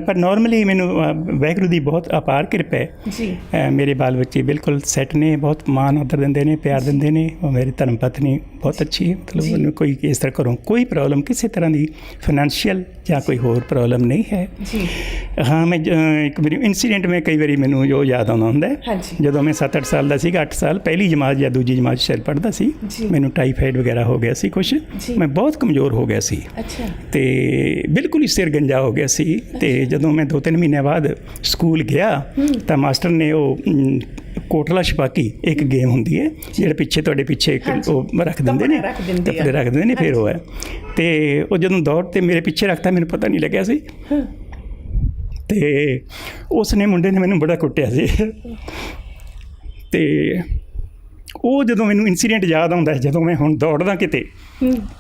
ਪਰ ਨਾਰਮਲੀ ਮੈਨੂੰ ਅਹ, ਵਾਹਿਗੁਰੂ ਦੀ ਬਹੁਤ ਅਪਾਰ ਕਿਰਪਾ ਹੈ।
ਜੀ।
ਮੇਰੇ ਬਾਲ ਬੱਚੇ ਬਿਲਕੁਲ ਸੈੱਟ ਨੇ ਬਹੁਤ ਮਾਣ ਆਦਰ ਦਿੰਦੇ ਨੇ ਪਿਆਰ ਦਿੰਦੇ ਨੇ ਉਹ ਮੇਰੀ ਧਰਮ ਪਤਨੀ ਬਹੁਤ ਅੱਛੀ ਹੈ ਮਤਲਬ ਉਹਨੂੰ ਕੋਈ ਇਸ ਤਰ੍ਹਾਂ ਕਰੋ ਕੋਈ ਪ੍ਰੋਬਲਮ ਕਿਸੇ ਤਰ੍ਹਾਂ ਦੀ ਫਾਈਨੈਂਸ਼ੀਅਲ ਜਾਂ ਕੋਈ ਹੋਰ ਪ੍ਰੋਬਲਮ ਨਹੀਂ ਹੈ।
ਜੀ।
ਹਾਂ ਮੈਂ ਇੱਕ ਵਾਰੀ ਇਨਸੀਡੈਂਟ ਮੈਂ ਕਈ ਵਾਰੀ ਮੈਨੂੰ ਜੋ ਯਾਦ ਆਉਂਦਾ ਹੁੰਦਾ। ਜਦੋਂ ਮੈਂ 7-8 ਸਾਲ ਦਾ ਸੀਗਾ 8 ਸਾਲ ਪਹਿਲੀ ਜਮਾਤ ਜਾਂ ਦੂਜੀ ਜਮਾਤ 'ਚ ਸ਼ਾਇਦ ਪੜ੍ਹਦਾ ਸੀ। ਮੈਨੂੰ ਟਾਈਫਾਈਡ ਵਗੈਰਾ ਹੋ ਗਿਆ ਸੀ ਕੁਝ ਮੈਂ ਬਹੁਤ ਕਮਜ਼ੋਰ ਹੋ ਗਿਆ ਸੀ।
ਅੱਛਾ।
ਤੇ ਬਿਲਕੁਲ ਹੀ ਸਿਰ ਗੰਜਾ ਹੋ ਗਿਆ ਸੀ। ਤੇ ਜਦੋਂ ਮੈਂ 2-3 ਮਹੀਨੇ ਬਾਅਦ ਸਕੂਲ ਗਿਆ ਤਾਂ ਮਾਸਟਰ ਨੇ ਉਹ ਕੋਟਲਾ ਛਪਾਕੀ ਇੱਕ ਗੇਮ ਹੁੰਦੀ ਹੈ ਜਿਹੜੇ ਪਿੱਛੇ ਤੁਹਾਡੇ ਪਿੱਛੇ ਇੱਕ ਉਹ ਰੱਖ ਦਿੰਦੇ ਨੇ।
ਕੱਪੜੇ ਰੱਖ ਦਿੰਦੇ
ਨੇ ਫਿਰ ਉਹ ਹੈ। ਤੇ ਉਹ ਜਦੋਂ ਦੌੜ ਤੇ ਮੇਰੇ ਪਿੱਛੇ ਰੱਖਤਾ ਮੈਨੂੰ ਪਤਾ ਨਹੀਂ ਲੱਗਿਆ ਸੀ। ਤੇ ਉਸ ਨੇ ਮੁੰਡੇ ਨੇ ਮੈਨੂੰ ਬੜਾ ਕੁੱਟਿਆ ਸੀ। ਤੇ ਉਹ ਜਦੋਂ ਮੈਨੂੰ ਇਨਸੀਡੈਂਟ ਯਾਦ ਆਉਂਦਾ ਹੈ ਜਦੋਂ ਮੈਂ ਹੁਣ ਦੌੜਦਾ ਕਿਤੇ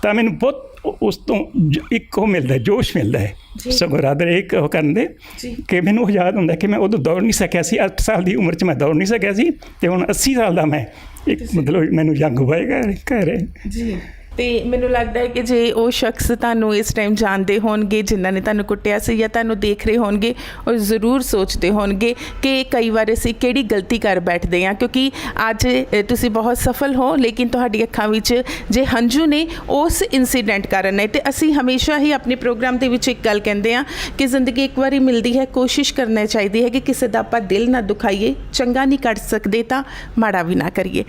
ਤਾਂ ਮੈਨੂੰ ਬਹੁਤ ਉਸ ਤੋਂ ਇੱਕ ਉਹ ਮਿਲਦਾ ਜੋਸ਼ ਮਿਲਦਾ ਹੈ। ਸਗੋਂ ਰਾਦਰ ਇੱਕ ਉਹ ਕਰਨ ਦੇ
ਜੀ।
ਕਿ ਮੈਨੂੰ ਉਹ ਯਾਦ ਹੁੰਦਾ ਕਿ ਮੈਂ ਉਦੋਂ ਦੌੜ ਨਹੀਂ ਸਕਿਆ ਸੀ 8 ਸਾਲ ਦੀ ਉਮਰ 'ਚ ਮੈਂ ਦੌੜ ਨਹੀਂ ਸਕਿਆ ਸੀ ਤੇ ਹੁਣ 80 ਸਾਲ ਦਾ ਮੈਂ ਇੱਕ ਮਤਲਬ ਮੈਨੂੰ ਜੰਗ ਹੋਏਗਾ ਕਹਿ ਰਹੇ
ਜੀ। ਤੇ ਮੈਨੂੰ ਲੱਗਦਾ ਹੈ ਕਿ ਜੇ ਉਹ ਸ਼ਖਸ ਤੁਹਾਨੂੰ ਇਸ ਟਾਈਮ ਜਾਣਦੇ ਹੋਣਗੇ, ਜਿਨ੍ਹਾਂ ਨੇ ਤੁਹਾਨੂੰ ਕੁੱਟਿਆ ਸੀ ਜਾਂ ਤੁਹਾਨੂੰ ਦੇਖ ਰਹੇ ਹੋਣਗੇ ਉਹ ਜ਼ਰੂਰ ਸੋਚਦੇ ਹੋਣਗੇ ਕਿ ਕਈ ਵਾਰ ਅਸੀਂ ਕਿਹੜੀ ਗਲਤੀ ਕਰ ਬੈਠਦੇ ਹਾਂ। ਕਿਉਂਕਿ ਅੱਜ ਤੁਸੀਂ ਬਹੁਤ ਸਫਲ ਹੋ, ਲੇਕਿਨ ਤੁਹਾਡੀ ਅੱਖਾਂ ਵਿੱਚ ਜੇ ਹੰਝੂ ਨੇ, ਉਸ ਇਨਸੀਡੈਂਟ ਕਾਰਨ ਹੈ ਤੇ ਅਸੀਂ ਹਮੇਸ਼ਾ ਹੀ ਆਪਣੇ ਪ੍ਰੋਗਰਾਮ ਦੇ ਵਿੱਚ ਇੱਕ ਗੱਲ ਕਹਿੰਦੇ ਹਾਂ ਕਿ ਜ਼ਿੰਦਗੀ ਇੱਕ ਵਾਰੀ ਮਿਲਦੀ ਹੈ, ਕੋਸ਼ਿਸ਼ ਕਰਨਾ ਚਾਹੀਦੀ ਹੈ ਕਿ ਕਿਸੇ ਦਾ ਆਪਾਂ ਦਿਲ ਨਾ ਦੁਖਾਈਏ, ਚੰਗਾ ਨਹੀਂ ਕਰ ਸਕਦੇ ਤਾਂ ਮਾੜਾ ਵੀ ਨਾ ਕਰੀਏ।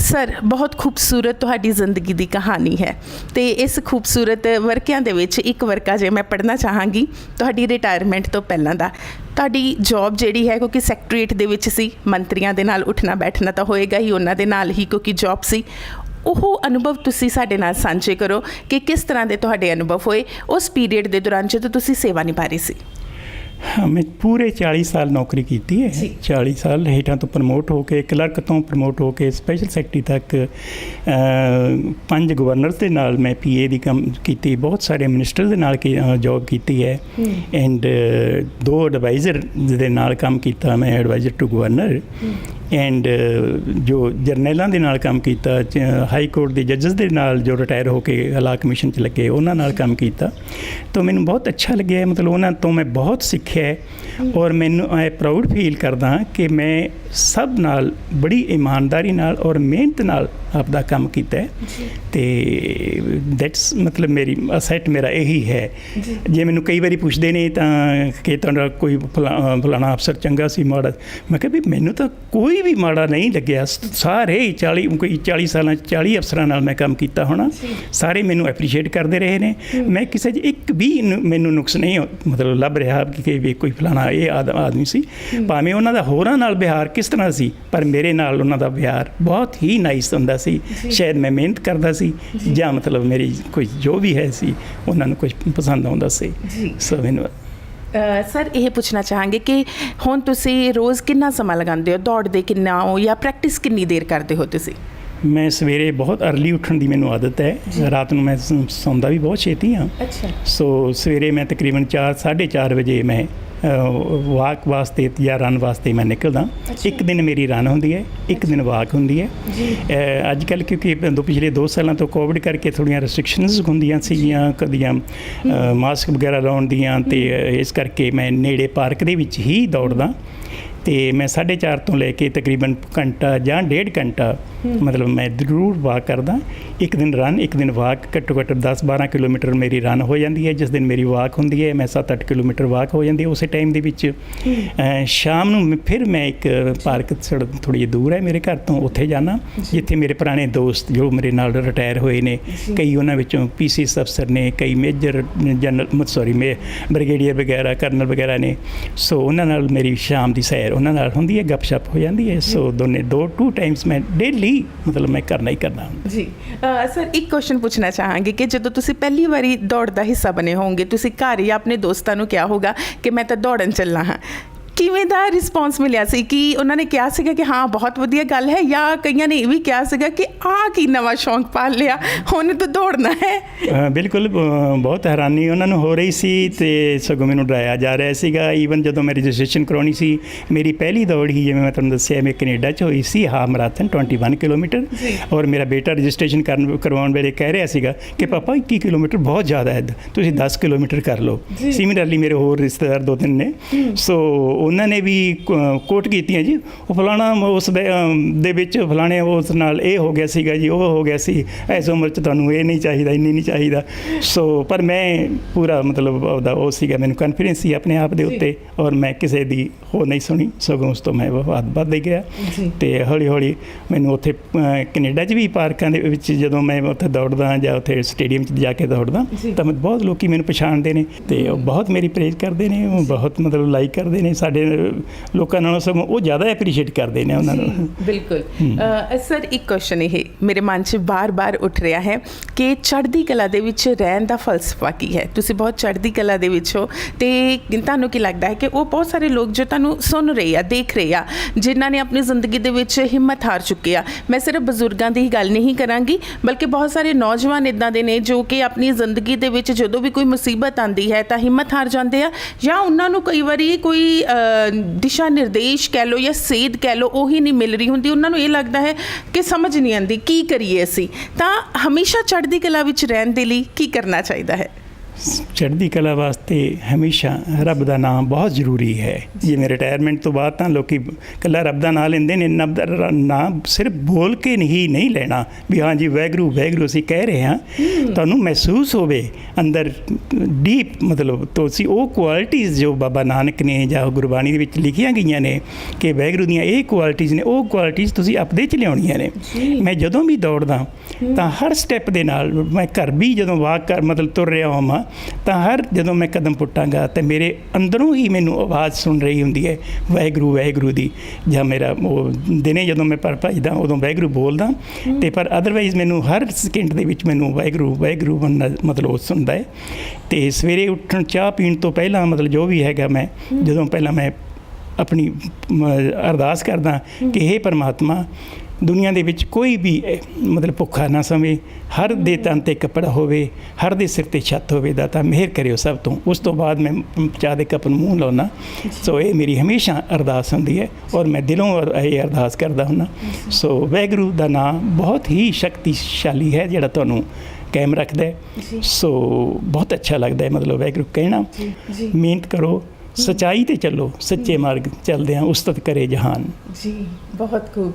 ਸਰ, ਬਹੁਤ ਖੂਬਸੂਰਤ ਤੁਹਾਡੀ ਜ਼ਿੰਦਗੀ ਦੀ ਕਹਾਣੀ ਹੈ। ਤੇ ਇਸ ਖੂਬਸੂਰਤ ਵਰਕਿਆਂ ਦੇ ਵਿੱਚ ਇੱਕ ਵਰਕਾ ਜੇ ਮੈਂ ਪੜ੍ਹਨਾ ਚਾਹਾਂਗੀ, ਤੁਹਾਡੀ ਰਿਟਾਇਰਮੈਂਟ ਤੋਂ ਪਹਿਲਾਂ ਦਾ। ਤੁਹਾਡੀ ਜੌਬ ਜਿਹੜੀ ਹੈ, ਕਿਉਂਕਿ ਸੈਕਟਰੀਏਟ ਦੇ ਵਿੱਚ ਸੀ, ਮੰਤਰੀਆਂ ਦੇ ਨਾਲ ਉੱਠਣਾ ਬੈਠਣਾ ਤਾਂ ਹੋਏਗਾ ਹੀ, ਉਹਨਾਂ ਦੇ ਨਾਲ ਹੀ ਕਿਉਂਕਿ ਜੌਬ ਸੀ। ਉਹ ਅਨੁਭਵ ਤੁਸੀਂ ਸਾਡੇ ਨਾਲ ਸਾਂਝੇ ਕਰੋ ਕਿ ਕਿਸ ਤਰ੍ਹਾਂ ਦੇ ਤੁਹਾਡੇ ਅਨੁਭਵ ਹੋਏ। ਉਸ ਪੀਰੀਅਡ ਦੇ ਦੌਰਾਨ ਜਦੋਂ ਤੁਸੀਂ ਸੇਵਾ ਨਿਭਾ ਰਹੇ ਸੀ।
ਮੈਂ ਪੂਰੇ 40 ਸਾਲ ਨੌਕਰੀ ਕੀਤੀ ਹੈ
ਜੀ।
40 ਸਾਲ ਹੇਠਾਂ ਤੋਂ ਪ੍ਰਮੋਟ ਹੋ ਕੇ ਕਲਰਕ ਤੋਂ ਪ੍ਰਮੋਟ ਹੋ ਕੇ ਸਪੈਸ਼ਲ ਸੈਕਟਰੀ ਤੱਕ ਅ, ਪੰਜ ਗਵਰਨਰਸ ਦੇ ਨਾਲ ਮੈਂ ਪੀਏ ਦੀ ਕੰਮ ਕੀਤੀ ਬਹੁਤ ਸਾਰੇ ਮਿਨਿਸਟਰ ਦੇ ਨਾਲ ਜੌਬ ਕੀਤੀ ਹੈ ਐਂਡ ਦੋ ਐਡਵਾਈਜ਼ਰ ਦੇ ਨਾਲ ਕੰਮ ਕੀਤਾ ਮੈਂ ਐਡਵਾਈਜ਼ਰ ਟੂ ਗਵਰਨਰ ਐਂਡ ਜੋ ਜਰਨੈਲਾਂ ਦੇ ਨਾਲ ਕੰਮ ਕੀਤਾ ਹਾਈ ਕੋਰਟ ਦੇ ਜੱਜਸ ਦੇ ਨਾਲ ਜੋ ਰਿਟਾਇਰ ਹੋ ਕੇ ਲਾ ਕਮਿਸ਼ਨ ਚ ਲੱਗੇ ਉਹਨਾਂ ਨਾਲ ਕੰਮ ਕੀਤਾ ਤਾਂ ਮੈਨੂੰ ਬਹੁਤ ਅੱਛਾ ਲੱਗਿਆ ਮਤਲਬ ਉਹਨਾਂ ਤੋਂ ਮੈਂ ਬਹੁਤ ਸਿੱਖਿਆ ਸਿੱਖਿਆ ਔਰ ਮੈਨੂੰ ਐ ਪ੍ਰਾਊਡ ਫੀਲ ਕਰਦਾ ਕਿ ਮੈਂ ਸਭ ਨਾਲ ਬੜੀ ਇਮਾਨਦਾਰੀ ਨਾਲ ਔਰ ਮਿਹਨਤ ਨਾਲ ਆਪਦਾ ਕੰਮ ਕੀਤਾ ਹੈ। ਤੇ ਦੈਟਸ ਮਤਲਬ ਮੇਰੀ ਅਸੈਟ ਮੇਰਾ ਇਹੀ ਹੈ। ਜੇ। ਮੈਨੂੰ ਕਈ ਵਾਰੀ ਪੁੱਛਦੇ ਨੇ ਤਾਂ ਕਿ ਤੁਹਾਡਾ ਕੋਈ ਫਲਾਣਾ ਅਫਸਰ ਚੰਗਾ ਸੀ ਮਾੜਾ। ਮੈਂ ਕਿਹਾ ਵੀ ਮੈਨੂੰ ਤਾਂ ਕੋਈ ਵੀ ਮਾੜਾ ਨਹੀਂ ਲੱਗਿਆ। ਸਾਰੇ ਹੀ 40 ਕੋਈ 40 ਸਾਲਾਂ 'ਚ 40 ਅਫਸਰਾਂ ਨਾਲ ਮੈਂ ਕੰਮ ਕੀਤਾ ਹੋਣਾ। ਸਾਰੇ ਮੈਨੂੰ ਐਪਰੀਸ਼ੀਏਟ ਕਰਦੇ ਰਹੇ ਨੇ। ਮੈਂ ਕਿਸੇ 'ਚ ਇੱਕ ਵੀ ਮੈਨੂੰ ਨੁਕਸ ਨਹੀਂ ਮਤਲਬ ਲੱਭ ਰਿਹਾ ਕਿ ਕਿ ਵੀ ਕੋਈ ਫਲਾਣਾ ਇਹ ਆਦ- ਆਦਮੀ ਸੀ। ਭਾਵੇਂ ਉਹਨਾਂ ਦਾ ਹੋਰਾਂ ਨਾਲ ਵਿਹਾਰ ਕਿਸ ਤਰ੍ਹਾਂ ਸੀ ਪਰ ਮੇਰੇ ਨਾਲ ਉਹਨਾਂ ਦਾ ਵਿਹਾਰ ਬਹੁਤ ਹੀ ਨਾਈਸ ਹੁੰਦਾ ਸੀ। ਸ਼ਾਇਦ ਮੈਂ ਮਿਹਨਤ ਕਰਦਾ ਸੀ ਜਾਂ। ਮਤਲਬ ਮੇਰੀ ਕੋਈ ਜੋ ਵੀ ਹੈ ਸੀ ਉਹਨਾਂ ਨੂੰ ਕੁਝ ਪਸੰਦ ਆਉਂਦਾ ਸੀ। ਸੋ ਮੈਨੂੰ
ਸਰ ਇਹ ਪੁੱਛਣਾ ਚਾਹਾਂਗੇ ਕਿ ਹੁਣ ਤੁਸੀਂ ਰੋਜ਼ ਕਿੰਨਾ ਸਮਾਂ ਲਗਾਉਂਦੇ ਹੋ? ਦੌੜਦੇ ਕਿੰਨਾ ਹੋ ਜਾਂ ਪ੍ਰੈਕਟਿਸ ਕਿੰਨੀ ਦੇਰ ਕਰਦੇ ਹੋ ਤੁਸੀਂ?
ਮੈਂ ਸਵੇਰੇ ਬਹੁਤ ਅਰਲੀ ਉੱਠਣ ਦੀ ਮੈਨੂੰ ਆਦਤ ਹੈ। ਰਾਤ ਨੂੰ ਮੈਂ ਸੌਂਦਾ ਵੀ ਬਹੁਤ ਛੇਤੀ ਹਾਂ।
ਅੱਛਾ।
ਸੋ ਸਵੇਰੇ ਮੈਂ ਤਕਰੀਬਨ 4 4:30 ਵਜੇ ਮੈਂ ਵਾਕ ਵਾਸਤੇ ਜਾਂ ਰਨ ਵਾਸਤੇ ਮੈਂ ਨਿਕਲਦਾ। ਇੱਕ ਦਿਨ ਮੇਰੀ ਰਨ ਹੁੰਦੀ ਹੈ ਇੱਕ ਦਿਨ ਵਾਕ ਹੁੰਦੀ ਹੈ। ਅੱਜ ਕੱਲ ਕਿਉਂਕਿ ਦੋ ਪਿਛਲੇ 2 ਸਾਲਾਂ ਤੋਂ ਕੋਵਿਡ ਕਰਕੇ ਥੋੜੀਆਂ ਰੈਸਟ੍ਰਿਕਸ਼ਨਸ ਹੁੰਦੀਆਂ ਸੀਗੀਆਂ ਕਦੀਆਂ ਮਾਸਕ ਵਗੈਰਾ ਲਾਉਣ ਦੀਆਂ ਤੇ ਇਸ ਕਰਕੇ ਮੈਂ ਨੇੜੇ ਪਾਰਕ ਦੇ ਵਿੱਚ ਹੀ ਦੌੜਦਾ। ਤੇ ਮੈਂ 4:30 ਤੋਂ ਲੈ ਕੇ ਤਕਰੀਬਨ ਘੰਟਾ ਜਾਂ ਡੇਢ ਘੰਟਾ ਮਤਲਬ ਮੈਂ ਜ਼ਰੂਰ ਵਾਕ ਕਰਦਾ। ਇੱਕ ਦਿਨ ਰਨ ਇੱਕ ਦਿਨ ਵਾਕ ਘੱਟੋ ਘੱਟ 10-12 ਕਿਲੋਮੀਟਰ ਮੇਰੀ ਰਨ ਹੋ ਜਾਂਦੀ ਹੈ ਜਿਸ ਦਿਨ ਮੇਰੀ ਵਾਕ ਹੁੰਦੀ ਹੈ ਮੈਂ 7-8 ਕਿਲੋਮੀਟਰ ਵਾਕ ਹੋ ਜਾਂਦੀ ਹੈ ਉਸੇ ਟਾਈਮ ਦੇ ਵਿੱਚ। ਸ਼ਾਮ ਨੂੰ ਫਿਰ ਮੈਂ ਇੱਕ ਪਾਰਕ ਥੋੜੀ ਜਿਹੀ ਦੂਰ ਹੈ ਮੇਰੇ ਘਰ ਤੋਂ ਉੱਥੇ ਜਾਣਾ ਜਿੱਥੇ ਮੇਰੇ ਪੁਰਾਣੇ ਦੋਸਤ ਜੋ ਮੇਰੇ ਨਾਲ ਰਿਟਾਇਰ ਹੋਏ ਨੇ ਕਈ ਉਹਨਾਂ ਵਿੱਚੋਂ ਪੀਸੀਐਸ ਅਫਸਰ ਨੇ ਕਈ ਮੇਜਰ ਜਨਰਲ ਸੌਰੀ ਮੇ ਬ੍ਰਿਗੇਡੀਅਰ ਵਗੈਰਾ ਕਰਨਲ ਵਗੈਰਾ ਨੇ। ਸੋ ਉਹਨਾਂ ਨਾਲ ਮੇਰੀ ਸ਼ਾਮ ਦੀ ਸੈਰ ਉਹਨਾਂ ਨਾਲ ਹੁੰਦੀ ਹੈ ਗੱਪਸ਼ਪ ਹੋ ਜਾਂਦੀ ਹੈ। ਸੋ ਦੋਨੇ ਦੋ ਟੂ ਟਾਈਮਸ ਮੈਂ ਡੇਲੀ ਮਤਲਬ ਮੈਂ ਕਰਨਾ ਹੀ ਕਰਨਾ।
ਜੀ। ਸਰ ਇੱਕ ਕੁਐਸਚਨ ਪੁੱਛਣਾ ਚਾਹਾਂਗੇ ਕਿ ਜਦੋਂ ਤੁਸੀਂ ਪਹਿਲੀ ਵਾਰੀ ਦੌੜ ਦਾ ਹਿੱਸਾ ਬਣੇ ਹੋਵੋਗੇ ਤੁਸੀਂ ਘਰ ਜਾਂ ਆਪਣੇ ਦੋਸਤਾਂ ਨੂੰ ਕਿਹਾ ਹੋਗਾ ਕਿ ਮੈਂ ਤਾਂ ਦੌੜਨ ਚੱਲਣਾ ਹਾਂ। ਕਿਵੇਂ ਦਾ ਰਿਸਪੌਂਸ ਮਿਲਿਆ ਸੀ? ਕਿ ਉਹਨਾਂ ਨੇ ਕਿਹਾ ਸੀਗਾ ਕਿ ਹਾਂ ਬਹੁਤ ਵਧੀਆ ਗੱਲ ਹੈ ਜਾਂ ਕਈਆਂ ਨੇ ਇਹ ਵੀ ਕਿਹਾ ਸੀਗਾ ਕਿ ਆਹ ਕੀ ਨਵਾਂ ਸ਼ੌਂਕ ਪਾਲ ਲਿਆ? ਹੁਣ ਤਾਂ ਦੌੜਨਾ ਹੈ।
ਬਿਲਕੁਲ ਬਹੁਤ ਹੈਰਾਨੀ ਉਹਨਾਂ ਨੂੰ ਹੋ ਰਹੀ ਸੀ ਤੇ ਸਗੋਂ ਮੈਨੂੰ ਡਰਾਇਆ ਜਾ ਰਿਹਾ ਸੀਗਾ। ਈਵਨ ਜਦੋਂ ਮੈਂ ਰਜਿਸਟ੍ਰੇਸ਼ਨ ਕਰਾਉਣੀ ਸੀ ਮੇਰੀ ਪਹਿਲੀ ਦੌੜ ਹੀ ਜਿਵੇਂ ਮੈਂ ਤੁਹਾਨੂੰ ਦੱਸਿਆ ਮੈਂ ਕੈਨੇਡਾ 'ਚ ਹੋਈ ਸੀ ਹਾਫ ਮੈਰਾਥਨ 21 ਕਿਲੋਮੀਟਰ। ਔਰ ਮੇਰਾ ਬੇਟਾ ਰਜਿਸਟ੍ਰੇਸ਼ਨ ਕਰਨ ਕਰਵਾਉਣ ਵੇਲੇ ਕਹਿ ਰਿਹਾ ਸੀਗਾ ਕਿ ਪਾਪਾ 21 ਕਿਲੋਮੀਟਰ ਬਹੁਤ ਜ਼ਿਆਦਾ ਹੈ ਤੁਸੀਂ 10 ਕਿਲੋਮੀਟਰ ਕਰ ਲਓ। ਸਿਮਿਲਰਲੀ ਮੇਰੇ ਹੋਰ ਰਿਸ਼ਤੇਦਾਰ ਦੋ ਤਿੰਨ ਨੇ। ਸੋ ਉਹਨਾਂ ਨੇ ਵੀ ਕੋਟ ਕੀਤੀਆਂ ਜੀ। ਉਹ ਫਲਾਣਾ ਉਸ ਦੇ, ਵਿੱਚ ਫਲਾਣੇ ਉਸ ਨਾਲ ਇਹ ਹੋ ਗਿਆ ਸੀਗਾ ਜੀ ਉਹ ਹੋ ਗਿਆ ਸੀ। ਇਸ ਉਮਰ 'ਚ ਤੁਹਾਨੂੰ ਇਹ ਨਹੀਂ ਚਾਹੀਦਾ ਇੰਨੀ ਨਹੀਂ ਚਾਹੀਦਾ। ਸੋ ਪਰ ਮੈਂ ਪੂਰਾ ਮਤਲਬ ਉਹਦਾ ਉਹ ਸੀਗਾ ਮੈਨੂੰ ਕੌਨਫੀਡੈਂਸ ਸੀ ਆਪਣੇ ਆਪ ਦੇ ਉੱਤੇ ਔਰ ਮੈਂ ਕਿਸੇ ਦੀ ਹੋ ਨਹੀਂ ਸੁਣੀ। ਸਗੋਂ ਉਸ ਤੋਂ ਮੈਂ ਬਾਤ ਵੱਧ ਗਿਆ। ਤੇ ਹੌਲੀ ਹੌਲੀ ਮੈਨੂੰ ਉੱਥੇ ਕੈਨੇਡਾ 'ਚ ਵੀ ਪਾਰਕਾਂ ਦੇ ਵਿੱਚ ਜਦੋਂ ਮੈਂ ਉੱਥੇ ਦੌੜਦਾ ਜਾਂ ਉੱਥੇ ਸਟੇਡੀਅਮ 'ਚ ਜਾ ਕੇ ਦੌੜਦਾ ਤਾਂ ਮੈਂ ਬਹੁਤ ਲੋਕੀ ਮੈਨੂੰ ਪਛਾਣਦੇ ਨੇ ਤੇ ਉਹ ਬਹੁਤ ਮੇਰੀ ਪ੍ਰੇਜ਼ ਕਰਦੇ ਨੇ ਉਹ ਬਹੁਤ ਮਤਲਬ ਲਾਈਕ ਕਰਦੇ ਨੇ ਸਾਡੇ ਲੋਕਾਂ ਨਾਲੋਂ ਸਗੋਂ ਉਹ ਜ਼ਿਆਦਾ ਐਪਰੀਸ਼ੀਏਟ ਕਰਦੇ ਨੇ ਉਹਨਾਂ ਨੂੰ।
ਬਿਲਕੁਲ। ਸਰ, ਇੱਕ ਕੁਐਸਚਨ ਇਹ ਮੇਰੇ ਮਨ 'ਚ ਬਾਰ-ਬਾਰ ਉੱਠ ਰਿਹਾ ਹੈ ਕਿ ਚੜ੍ਹਦੀ ਕਲਾ ਦੇ ਵਿੱਚ ਰਹਿਣ ਦਾ ਫਲਸਫਾ ਕੀ ਹੈ? ਤੁਸੀਂ ਬਹੁਤ ਚੜ੍ਹਦੀ ਕਲਾ ਦੇ ਵਿੱਚ ਹੋ ਤੇ ਤੁਹਾਨੂੰ ਕੀ ਲੱਗਦਾ ਹੈ ਕਿ ਉਹ ਬਹੁਤ ਸਾਰੇ ਲੋਕ ਜੋ ਤੁਹਾਨੂੰ ਸੁਣ ਰਹੇ ਆ, ਦੇਖ ਰਹੇ ਆ, ਜਿਨ੍ਹਾਂ ਨੇ ਆਪਣੀ ਜ਼ਿੰਦਗੀ ਦੇ ਵਿੱਚ ਹਿੰਮਤ ਹਾਰ ਚੁੱਕੇ ਆ, ਮੈਂ ਸਿਰਫ ਬਜ਼ੁਰਗਾਂ ਦੀ ਹੀ ਗੱਲ ਨਹੀਂ ਕਰਾਂਗੀ, ਬਲਕਿ ਬਹੁਤ ਸਾਰੇ ਨੌਜਵਾਨ ਇਦਾਂ ਦੇ ਨੇ ਜੋ ਕਿ ਆਪਣੀ ਜ਼ਿੰਦਗੀ ਦੇ ਵਿੱਚ ਜਦੋਂ ਵੀ ਕੋਈ ਮੁਸੀਬਤ ਆਂਦੀ ਹੈ ਤਾਂ ਹਿੰਮਤ ਹਾਰ ਜਾਂਦੇ ਆ, ਜਾਂ ਉਹਨਾਂ ਨੂੰ ਕਈ ਵਾਰੀ ਕੋਈ ਦਿਸ਼ਾ ਨਿਰਦੇਸ਼ ਕਹਿ ਲਓ ਜਾਂ ਸੇਧ ਕਹਿ ਲਓ, ਉਹੀ ਨਹੀਂ ਮਿਲ ਰਹੀ ਹੁੰਦੀ। ਉਹਨਾਂ ਨੂੰ ਇਹ ਲੱਗਦਾ ਹੈ ਕਿ ਸਮਝ ਨਹੀਂ ਆਉਂਦੀ, ਕੀ ਕਰੀਏ ਅਸੀਂ? ਤਾਂ ਹਮੇਸ਼ਾ ਚੜ੍ਹਦੀ ਕਲਾ ਵਿੱਚ ਰਹਿਣ ਦੇ ਲਈ ਕੀ ਕਰਨਾ ਚਾਹੀਦਾ ਹੈ?
ਚੜ੍ਹਦੀ ਕਲਾ ਵਾਸਤੇ ਹਮੇਸ਼ਾ ਰੱਬ ਦਾ ਨਾਮ ਬਹੁਤ ਜ਼ਰੂਰੀ ਹੈ। ਜਿਵੇਂ ਰਿਟਾਇਰਮੈਂਟ ਤੋਂ ਬਾਅਦ ਤਾਂ ਲੋਕੀ ਕੱਲਾ ਰੱਬ ਦਾ ਨਾਮ ਲੈਂਦੇ ਨੇ ਨਬ ਦਾ ਨਾਮ ਸਿਰਫ ਬੋਲ ਕੇ ਨਹੀਂ ਨਹੀਂ ਲੈਣਾ। ਵੀ ਹਾਂ ਜੀ ਵੈਗਰੂ ਵੈਗਰੂ ਅਸੀਂ ਕਹਿ ਰਹੇ ਹਾਂ। ਤੁਹਾਨੂੰ ਮਹਿਸੂਸ ਹੋਵੇ ਅੰਦਰ ਡੀਪ ਮਤਲਬ ਤੁਸੀਂ ਉਹ ਕੁਆਲਿਟੀਆਂ ਜੋ ਬਾਬਾ ਨਾਨਕ ਨੇ ਜਾਂ ਗੁਰਬਾਣੀ ਦੇ ਵਿੱਚ ਲਿਖੀਆਂ ਗਈਆਂ ਨੇ ਕਿ ਵੈਗਰੂ ਦੀਆਂ ਇਹ ਕੁਆਲਿਟੀਆਂ ਨੇ ਉਹ ਕੁਆਲਿਟੀਆਂ ਤੁਸੀਂ ਆਪਦੇ ਚ ਲਿਆਉਣੀਆਂ ਨੇ। ਮੈਂ ਜਦੋਂ ਵੀ ਦੌੜਦਾ ਤਾਂ ਹਰ ਸਟੈਪ ਦੇ ਨਾਲ ਮੈਂ ਘਰ ਵੀ ਜਦੋਂ ਵਾਕ ਕਰ ਮਤਲਬ ਤੁਰ ਰਿਹਾ ਹਾਂ ਤਾਂ ਹਰ ਜਦੋਂ ਮੈਂ ਕਦਮ ਪੁੱਟਾਂਗਾ ਤੇ ਮੇਰੇ ਅੰਦਰੋਂ ਹੀ ਮੈਨੂੰ ਆਵਾਜ਼ ਸੁਣ ਰਹੀ ਹੁੰਦੀ ਹੈ, ਵਾਹਿਗੁਰੂ ਵਾਹਿਗੁਰੂ ਦੀ। ਜਾਂ ਮੇਰਾ ਉਹ ਦਿਨੇ ਜਦੋਂ ਮੈਂ ਪਰ ਭਜਦਾ, ਉਦੋਂ ਵਾਹਿਗੁਰੂ ਬੋਲਦਾ। ਤੇ ਪਰ ਅਦਰਵਾਈਜ਼ ਮੈਨੂੰ ਹਰ ਸਕਿੰਟ ਦੇ ਵਿੱਚ ਮੈਨੂੰ ਵਾਹਿਗੁਰੂ ਵਾਹਿਗੁਰੂ ਬੰਦਾ ਮਤਲਬ ਉਹ ਸੁਣਦਾ ਹੈ। ਤੇ ਸਵੇਰੇ ਉੱਠਣ, ਚਾਹ ਪੀਣ ਤੋਂ ਪਹਿਲਾਂ ਮਤਲਬ ਜੋ ਵੀ ਹੈਗਾ ਮੈਂ, ਜਦੋਂ ਪਹਿਲਾਂ ਮੈਂ ਆਪਣੀ ਅਰਦਾਸ ਕਰਦਾ ਕਿ हे ਪਰਮਾਤਮਾ ਦੁਨੀਆ ਦੇ ਵਿੱਚ ਕੋਈ ਵੀ ਮਤਲਬ ਭੁੱਖਾ ਨਾ ਸਵੇ ਹਰ ਦੇ ਤਨ ਤੇ ਕੱਪੜਾ ਹੋਵੇ ਹਰ ਦੇ ਸਿਰ ਤੇ ਛੱਤ ਹੋਵੇ ਦਾਤਾ ਮਿਹਰ ਕਰਿਓ ਸਭ ਤੋਂ। ਉਸ ਤੋਂ ਬਾਅਦ ਮੈਂ ਚਾਹ ਦੇ ਕੱਪ ਨੂੰ ਮੂੰਹ ਲਾਉਣਾ ਸੋ ਇਹ ਮੇਰੀ ਹਮੇਸ਼ਾ ਅਰਦਾਸ ਹੁੰਦੀ ਹੈ ਔਰ ਮੈਂ ਦਿਲੋਂ ਇਹ ਅਰਦਾਸ ਕਰਦਾ ਹੁੰਨਾ। ਸੋ ਵੈਗਰੂ ਦਾ ਨਾਮ ਬਹੁਤ ਹੀ ਸ਼ਕਤੀਸ਼ਾਲੀ ਹੈ ਜਿਹੜਾ ਤੁਹਾਨੂੰ ਕਾਇਮ ਰੱਖਦਾ ਸੋ ਬਹੁਤ ਅੱਛਾ ਲੱਗਦਾ ਹੈ ਮਤਲਬ ਵੈਗਰੂ ਕਹਿਣਾ। ਮਿਹਨਤ ਕਰੋ ਸਚਾਈ ਤੇ ਚੱਲੋ ਸੱਚੇ ਮਾਰਗ ਚੱਲਦੇ ਆ ਉਸਤਤ ਕਰੇ ਜਹਾਨ।
ਜੀ ਬਹੁਤ ਖੂਬ।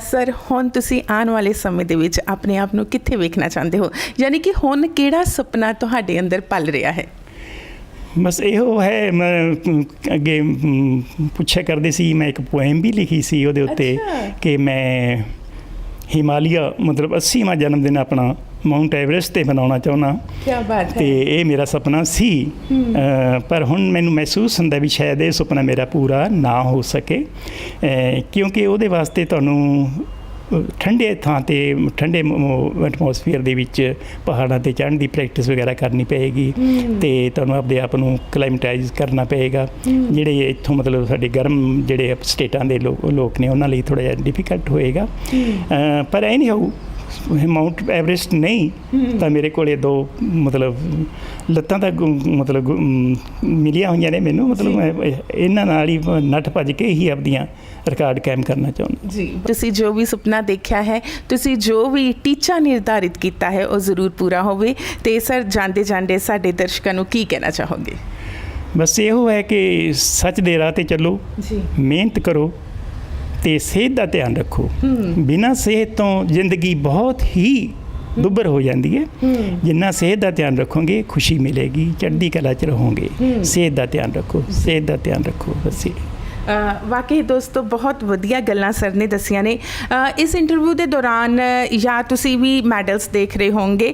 ਸਰ ਹੁਣ ਤੁਸੀਂ ਆਉਣ ਵਾਲੇ ਸਮੇਂ ਦੇ ਵਿੱਚ ਆਪਣੇ ਆਪ ਨੂੰ ਕਿੱਥੇ ਵੇਖਣਾ ਚਾਹੁੰਦੇ ਹੋ? ਯਾਨੀ ਕਿ ਹੁਣ ਕਿਹੜਾ ਸੁਪਨਾ ਤੁਹਾਡੇ ਅੰਦਰ ਪਲ ਰਿਹਾ ਹੈ?
ਬਸ ਇਹੋ ਹੈ ਮੈਂ ਅੱਗੇ ਪੁੱਛਿਆ ਕਰਦੇ ਸੀ ਮੈਂ ਇੱਕ ਪੋਇਮ ਵੀ ਲਿਖੀ ਸੀ ਉਹਦੇ ਉੱਤੇ। ਕਿ ਮੈਂ ਹਿਮਾਲਿਆ ਮਤਲਬ 80ਵਾਂ ਜਨਮ ਦਿਨ ਆਪਣਾ ਮਾਊਂਟ ਐਵਰੈਸਟ ਤੇ ਮਨਾਉਣਾ ਚਾਹੁੰਦਾ।
ਕੀ ਬਾਤ
ਤੇ ਇਹ ਮੇਰਾ ਸੁਪਨਾ ਸੀ। ਪਰ ਹੁਣ ਮੈਨੂੰ ਮਹਿਸੂਸ ਹੁੰਦਾ ਵੀ ਸ਼ਾਇਦ ਇਹ ਸੁਪਨਾ ਮੇਰਾ ਪੂਰਾ ਨਾ ਹੋ ਸਕੇ। ਕਿਉਂਕਿ ਉਹਦੇ ਵਾਸਤੇ ਤੁਹਾਨੂੰ ਠੰਡੇ ਥਾਂ ਤੇ ਠੰਡੇ ਐਟਮੋਸਫੀਅਰ ਦੇ ਵਿੱਚ ਪਹਾੜਾਂ ਤੇ ਚੜ੍ਹਨ ਦੀ ਪ੍ਰੈਕਟਿਸ ਵਗੈਰਾ ਕਰਨੀ ਪਏਗੀ। ਤੇ ਤੁਹਾਨੂੰ ਆਪਣੇ ਆਪ ਨੂੰ ਕਲਾਈਮਟਾਈਜ਼ ਕਰਨਾ ਪਏਗਾ। ਜਿਹੜੇ ਇੱਥੋਂ ਮਤਲਬ ਸਾਡੇ ਗਰਮ ਜਿਹੜੇ ਸਟੇਟਾਂ ਦੇ ਲੋਕ ਨੇ ਉਹਨਾਂ ਲਈ ਥੋੜਾ ਜਿਹਾ ਡਿਫਿਕਲਟ ਹੋਏਗਾ। ਪਰ ਐ ਨਹੀਂ ਹੋਊ ਮਾਊਂਟ ਐਵਰੈਸਟ ਨਹੀਂ ਤਾਂ ਮੇਰੇ ਕੋਲੇ ਦੋ ਮਤਲਬ ਲੱਤਾਂ ਗੁ- ਮਤਲਬ ਮਿਲੀਆਂ ਹੋਈਆਂ ਨੇ ਮੈਨੂੰ ਮਤਲਬ ਮੈਂ ਇਹ- ਇਹਨਾਂ ਨਾਲ ਹੀ ਨੱਠ ਭੱਜ ਕੇ ਹੀ ਆਪਦੀਆਂ ਰਿਕਾਰਡ ਕਾਇਮ ਕਰਨਾ ਚਾਹੁੰਦਾ।
ਜੀ। ਤੁਸੀਂ ਜੋ ਵੀ ਸੁਪਨਾ ਦੇਖਿਆ ਹੈ ਤੁਸੀਂ ਜੋ ਵੀ ਟੀਚਾ ਨਿਰਧਾਰਿਤ ਕੀਤਾ ਹੈ ਉਹ ਜ਼ਰੂਰ ਪੂਰਾ ਹੋਵੇ। ਤੇ ਸਰ ਜਾਂਦੇ ਜਾਂਦੇ ਸਾਡੇ ਦਰਸ਼ਕਾਂ ਨੂੰ ਕੀ ਕਹਿਣਾ ਚਾਹੋਗੇ?
ਬਸ ਇਹੋ ਹੈ ਕਿ ਸੱਚ ਦੇ ਰਾਹ ਤੇ ਚੱਲੋ
ਜੀ।
ਮਿਹਨਤ ਕਰੋ ਤੇ ਸਿਹਤ ਦਾ ਧਿਆਨ ਰੱਖੋ। ਬਿਨਾਂ ਸਿਹਤ ਤੋਂ ਜ਼ਿੰਦਗੀ ਬਹੁਤ ਹੀ ਦੁੱਬਰ ਹੋ ਜਾਂਦੀ ਹੈ। ਜਿੰਨਾ ਸਿਹਤ ਦਾ ਧਿਆਨ ਰੱਖੋਗੇ ਖੁਸ਼ੀ ਮਿਲੇਗੀ ਚੜ੍ਹਦੀ ਕਲਾ ਚ ਰਹੋਗੇ। ਸਿਹਤ ਦਾ ਧਿਆਨ ਰੱਖੋ ਸਿਹਤ ਦਾ ਧਿਆਨ ਰੱਖੋ ਬਸ ਇਹ।
ਵਾਕਈ ਦੋਸਤੋ, ਬਹੁਤ ਵਧੀਆ ਗੱਲਾਂ ਸਰ ਨੇ ਦੱਸੀਆਂ ਨੇ। ਇਸ ਇੰਟਰਵਿਊ ਦੇ ਦੌਰਾਨ ਜਾਂ ਤੁਸੀਂ ਵੀ ਮੈਡਲਸ ਦੇਖ ਰਹੇ ਹੋਵੋਗੇ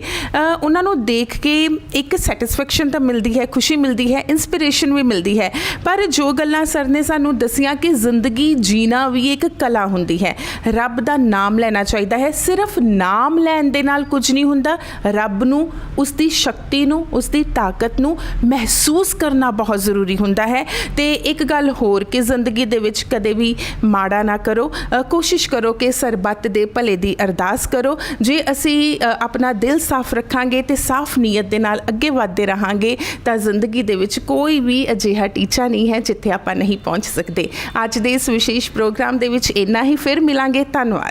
ਉਹਨਾਂ ਨੂੰ ਦੇਖ ਕੇ ਇੱਕ ਸੈਟੀਸਫੈਕਸ਼ਨ ਤਾਂ ਮਿਲਦੀ ਹੈ, ਖੁਸ਼ੀ ਮਿਲਦੀ ਹੈ ਇਨਸਪੀਰੇਸ਼ਨ ਵੀ ਮਿਲਦੀ ਹੈ। ਪਰ ਜੋ ਗੱਲਾਂ ਸਰ ਨੇ ਸਾਨੂੰ ਦੱਸੀਆਂ ਕਿ ਜ਼ਿੰਦਗੀ ਜੀਣਾ ਵੀ ਇੱਕ ਕਲਾ ਹੁੰਦੀ ਹੈ। ਰੱਬ ਦਾ ਨਾਮ ਲੈਣਾ ਚਾਹੀਦਾ ਹੈ। ਸਿਰਫ ਨਾਮ ਲੈਣ ਦੇ ਨਾਲ ਕੁਝ ਨਹੀਂ ਹੁੰਦਾ। ਰੱਬ ਨੂੰ ਉਸ ਦੀ ਸ਼ਕਤੀ ਨੂੰ ਉਸ ਦੀ ਤਾਕਤ ਨੂੰ ਮਹਿਸੂਸ ਕਰਨਾ ਬਹੁਤ ਜ਼ਰੂਰੀ ਹੁੰਦਾ ਹੈ। ਤੇ ਇੱਕ ਗੱਲ ਹੋਰ ਕਿ ਜ਼ਿੰਦਗੀ ਦੇ ਵਿੱਚ ਕਦੇ ਵੀ ਮਾੜਾ ਨਾ ਕਰੋ। ਕੋਸ਼ਿਸ਼ ਕਰੋ ਕਿ ਸਰਬੱਤ ਦੇ ਭਲੇ ਦੀ ਅਰਦਾਸ ਕਰੋ। ਜੇ ਅਸੀਂ ਆਪਣਾ ਦਿਲ ਸਾਫ਼ ਰੱਖਾਂਗੇ ਤੇ ਸਾਫ਼ ਨੀਅਤ ਦੇ ਨਾਲ ਅੱਗੇ ਵਧਦੇ ਰਹਾਂਗੇ, ਤਾਂ ਜ਼ਿੰਦਗੀ ਦੇ ਵਿੱਚ ਕੋਈ ਵੀ ਅਜਿਹਾ ਟੀਚਾ ਨਹੀਂ ਹੈ ਜਿੱਥੇ ਆਪਾਂ ਨਹੀਂ ਪਹੁੰਚ ਸਕਦੇ। ਅੱਜ ਦੇ ਇਸ ਵਿਸ਼ੇਸ਼ ਪ੍ਰੋਗਰਾਮ ਦੇ ਵਿੱਚ ਇੰਨਾ ਹੀ। ਫਿਰ ਮਿਲਾਂਗੇ। ਧੰਨਵਾਦ।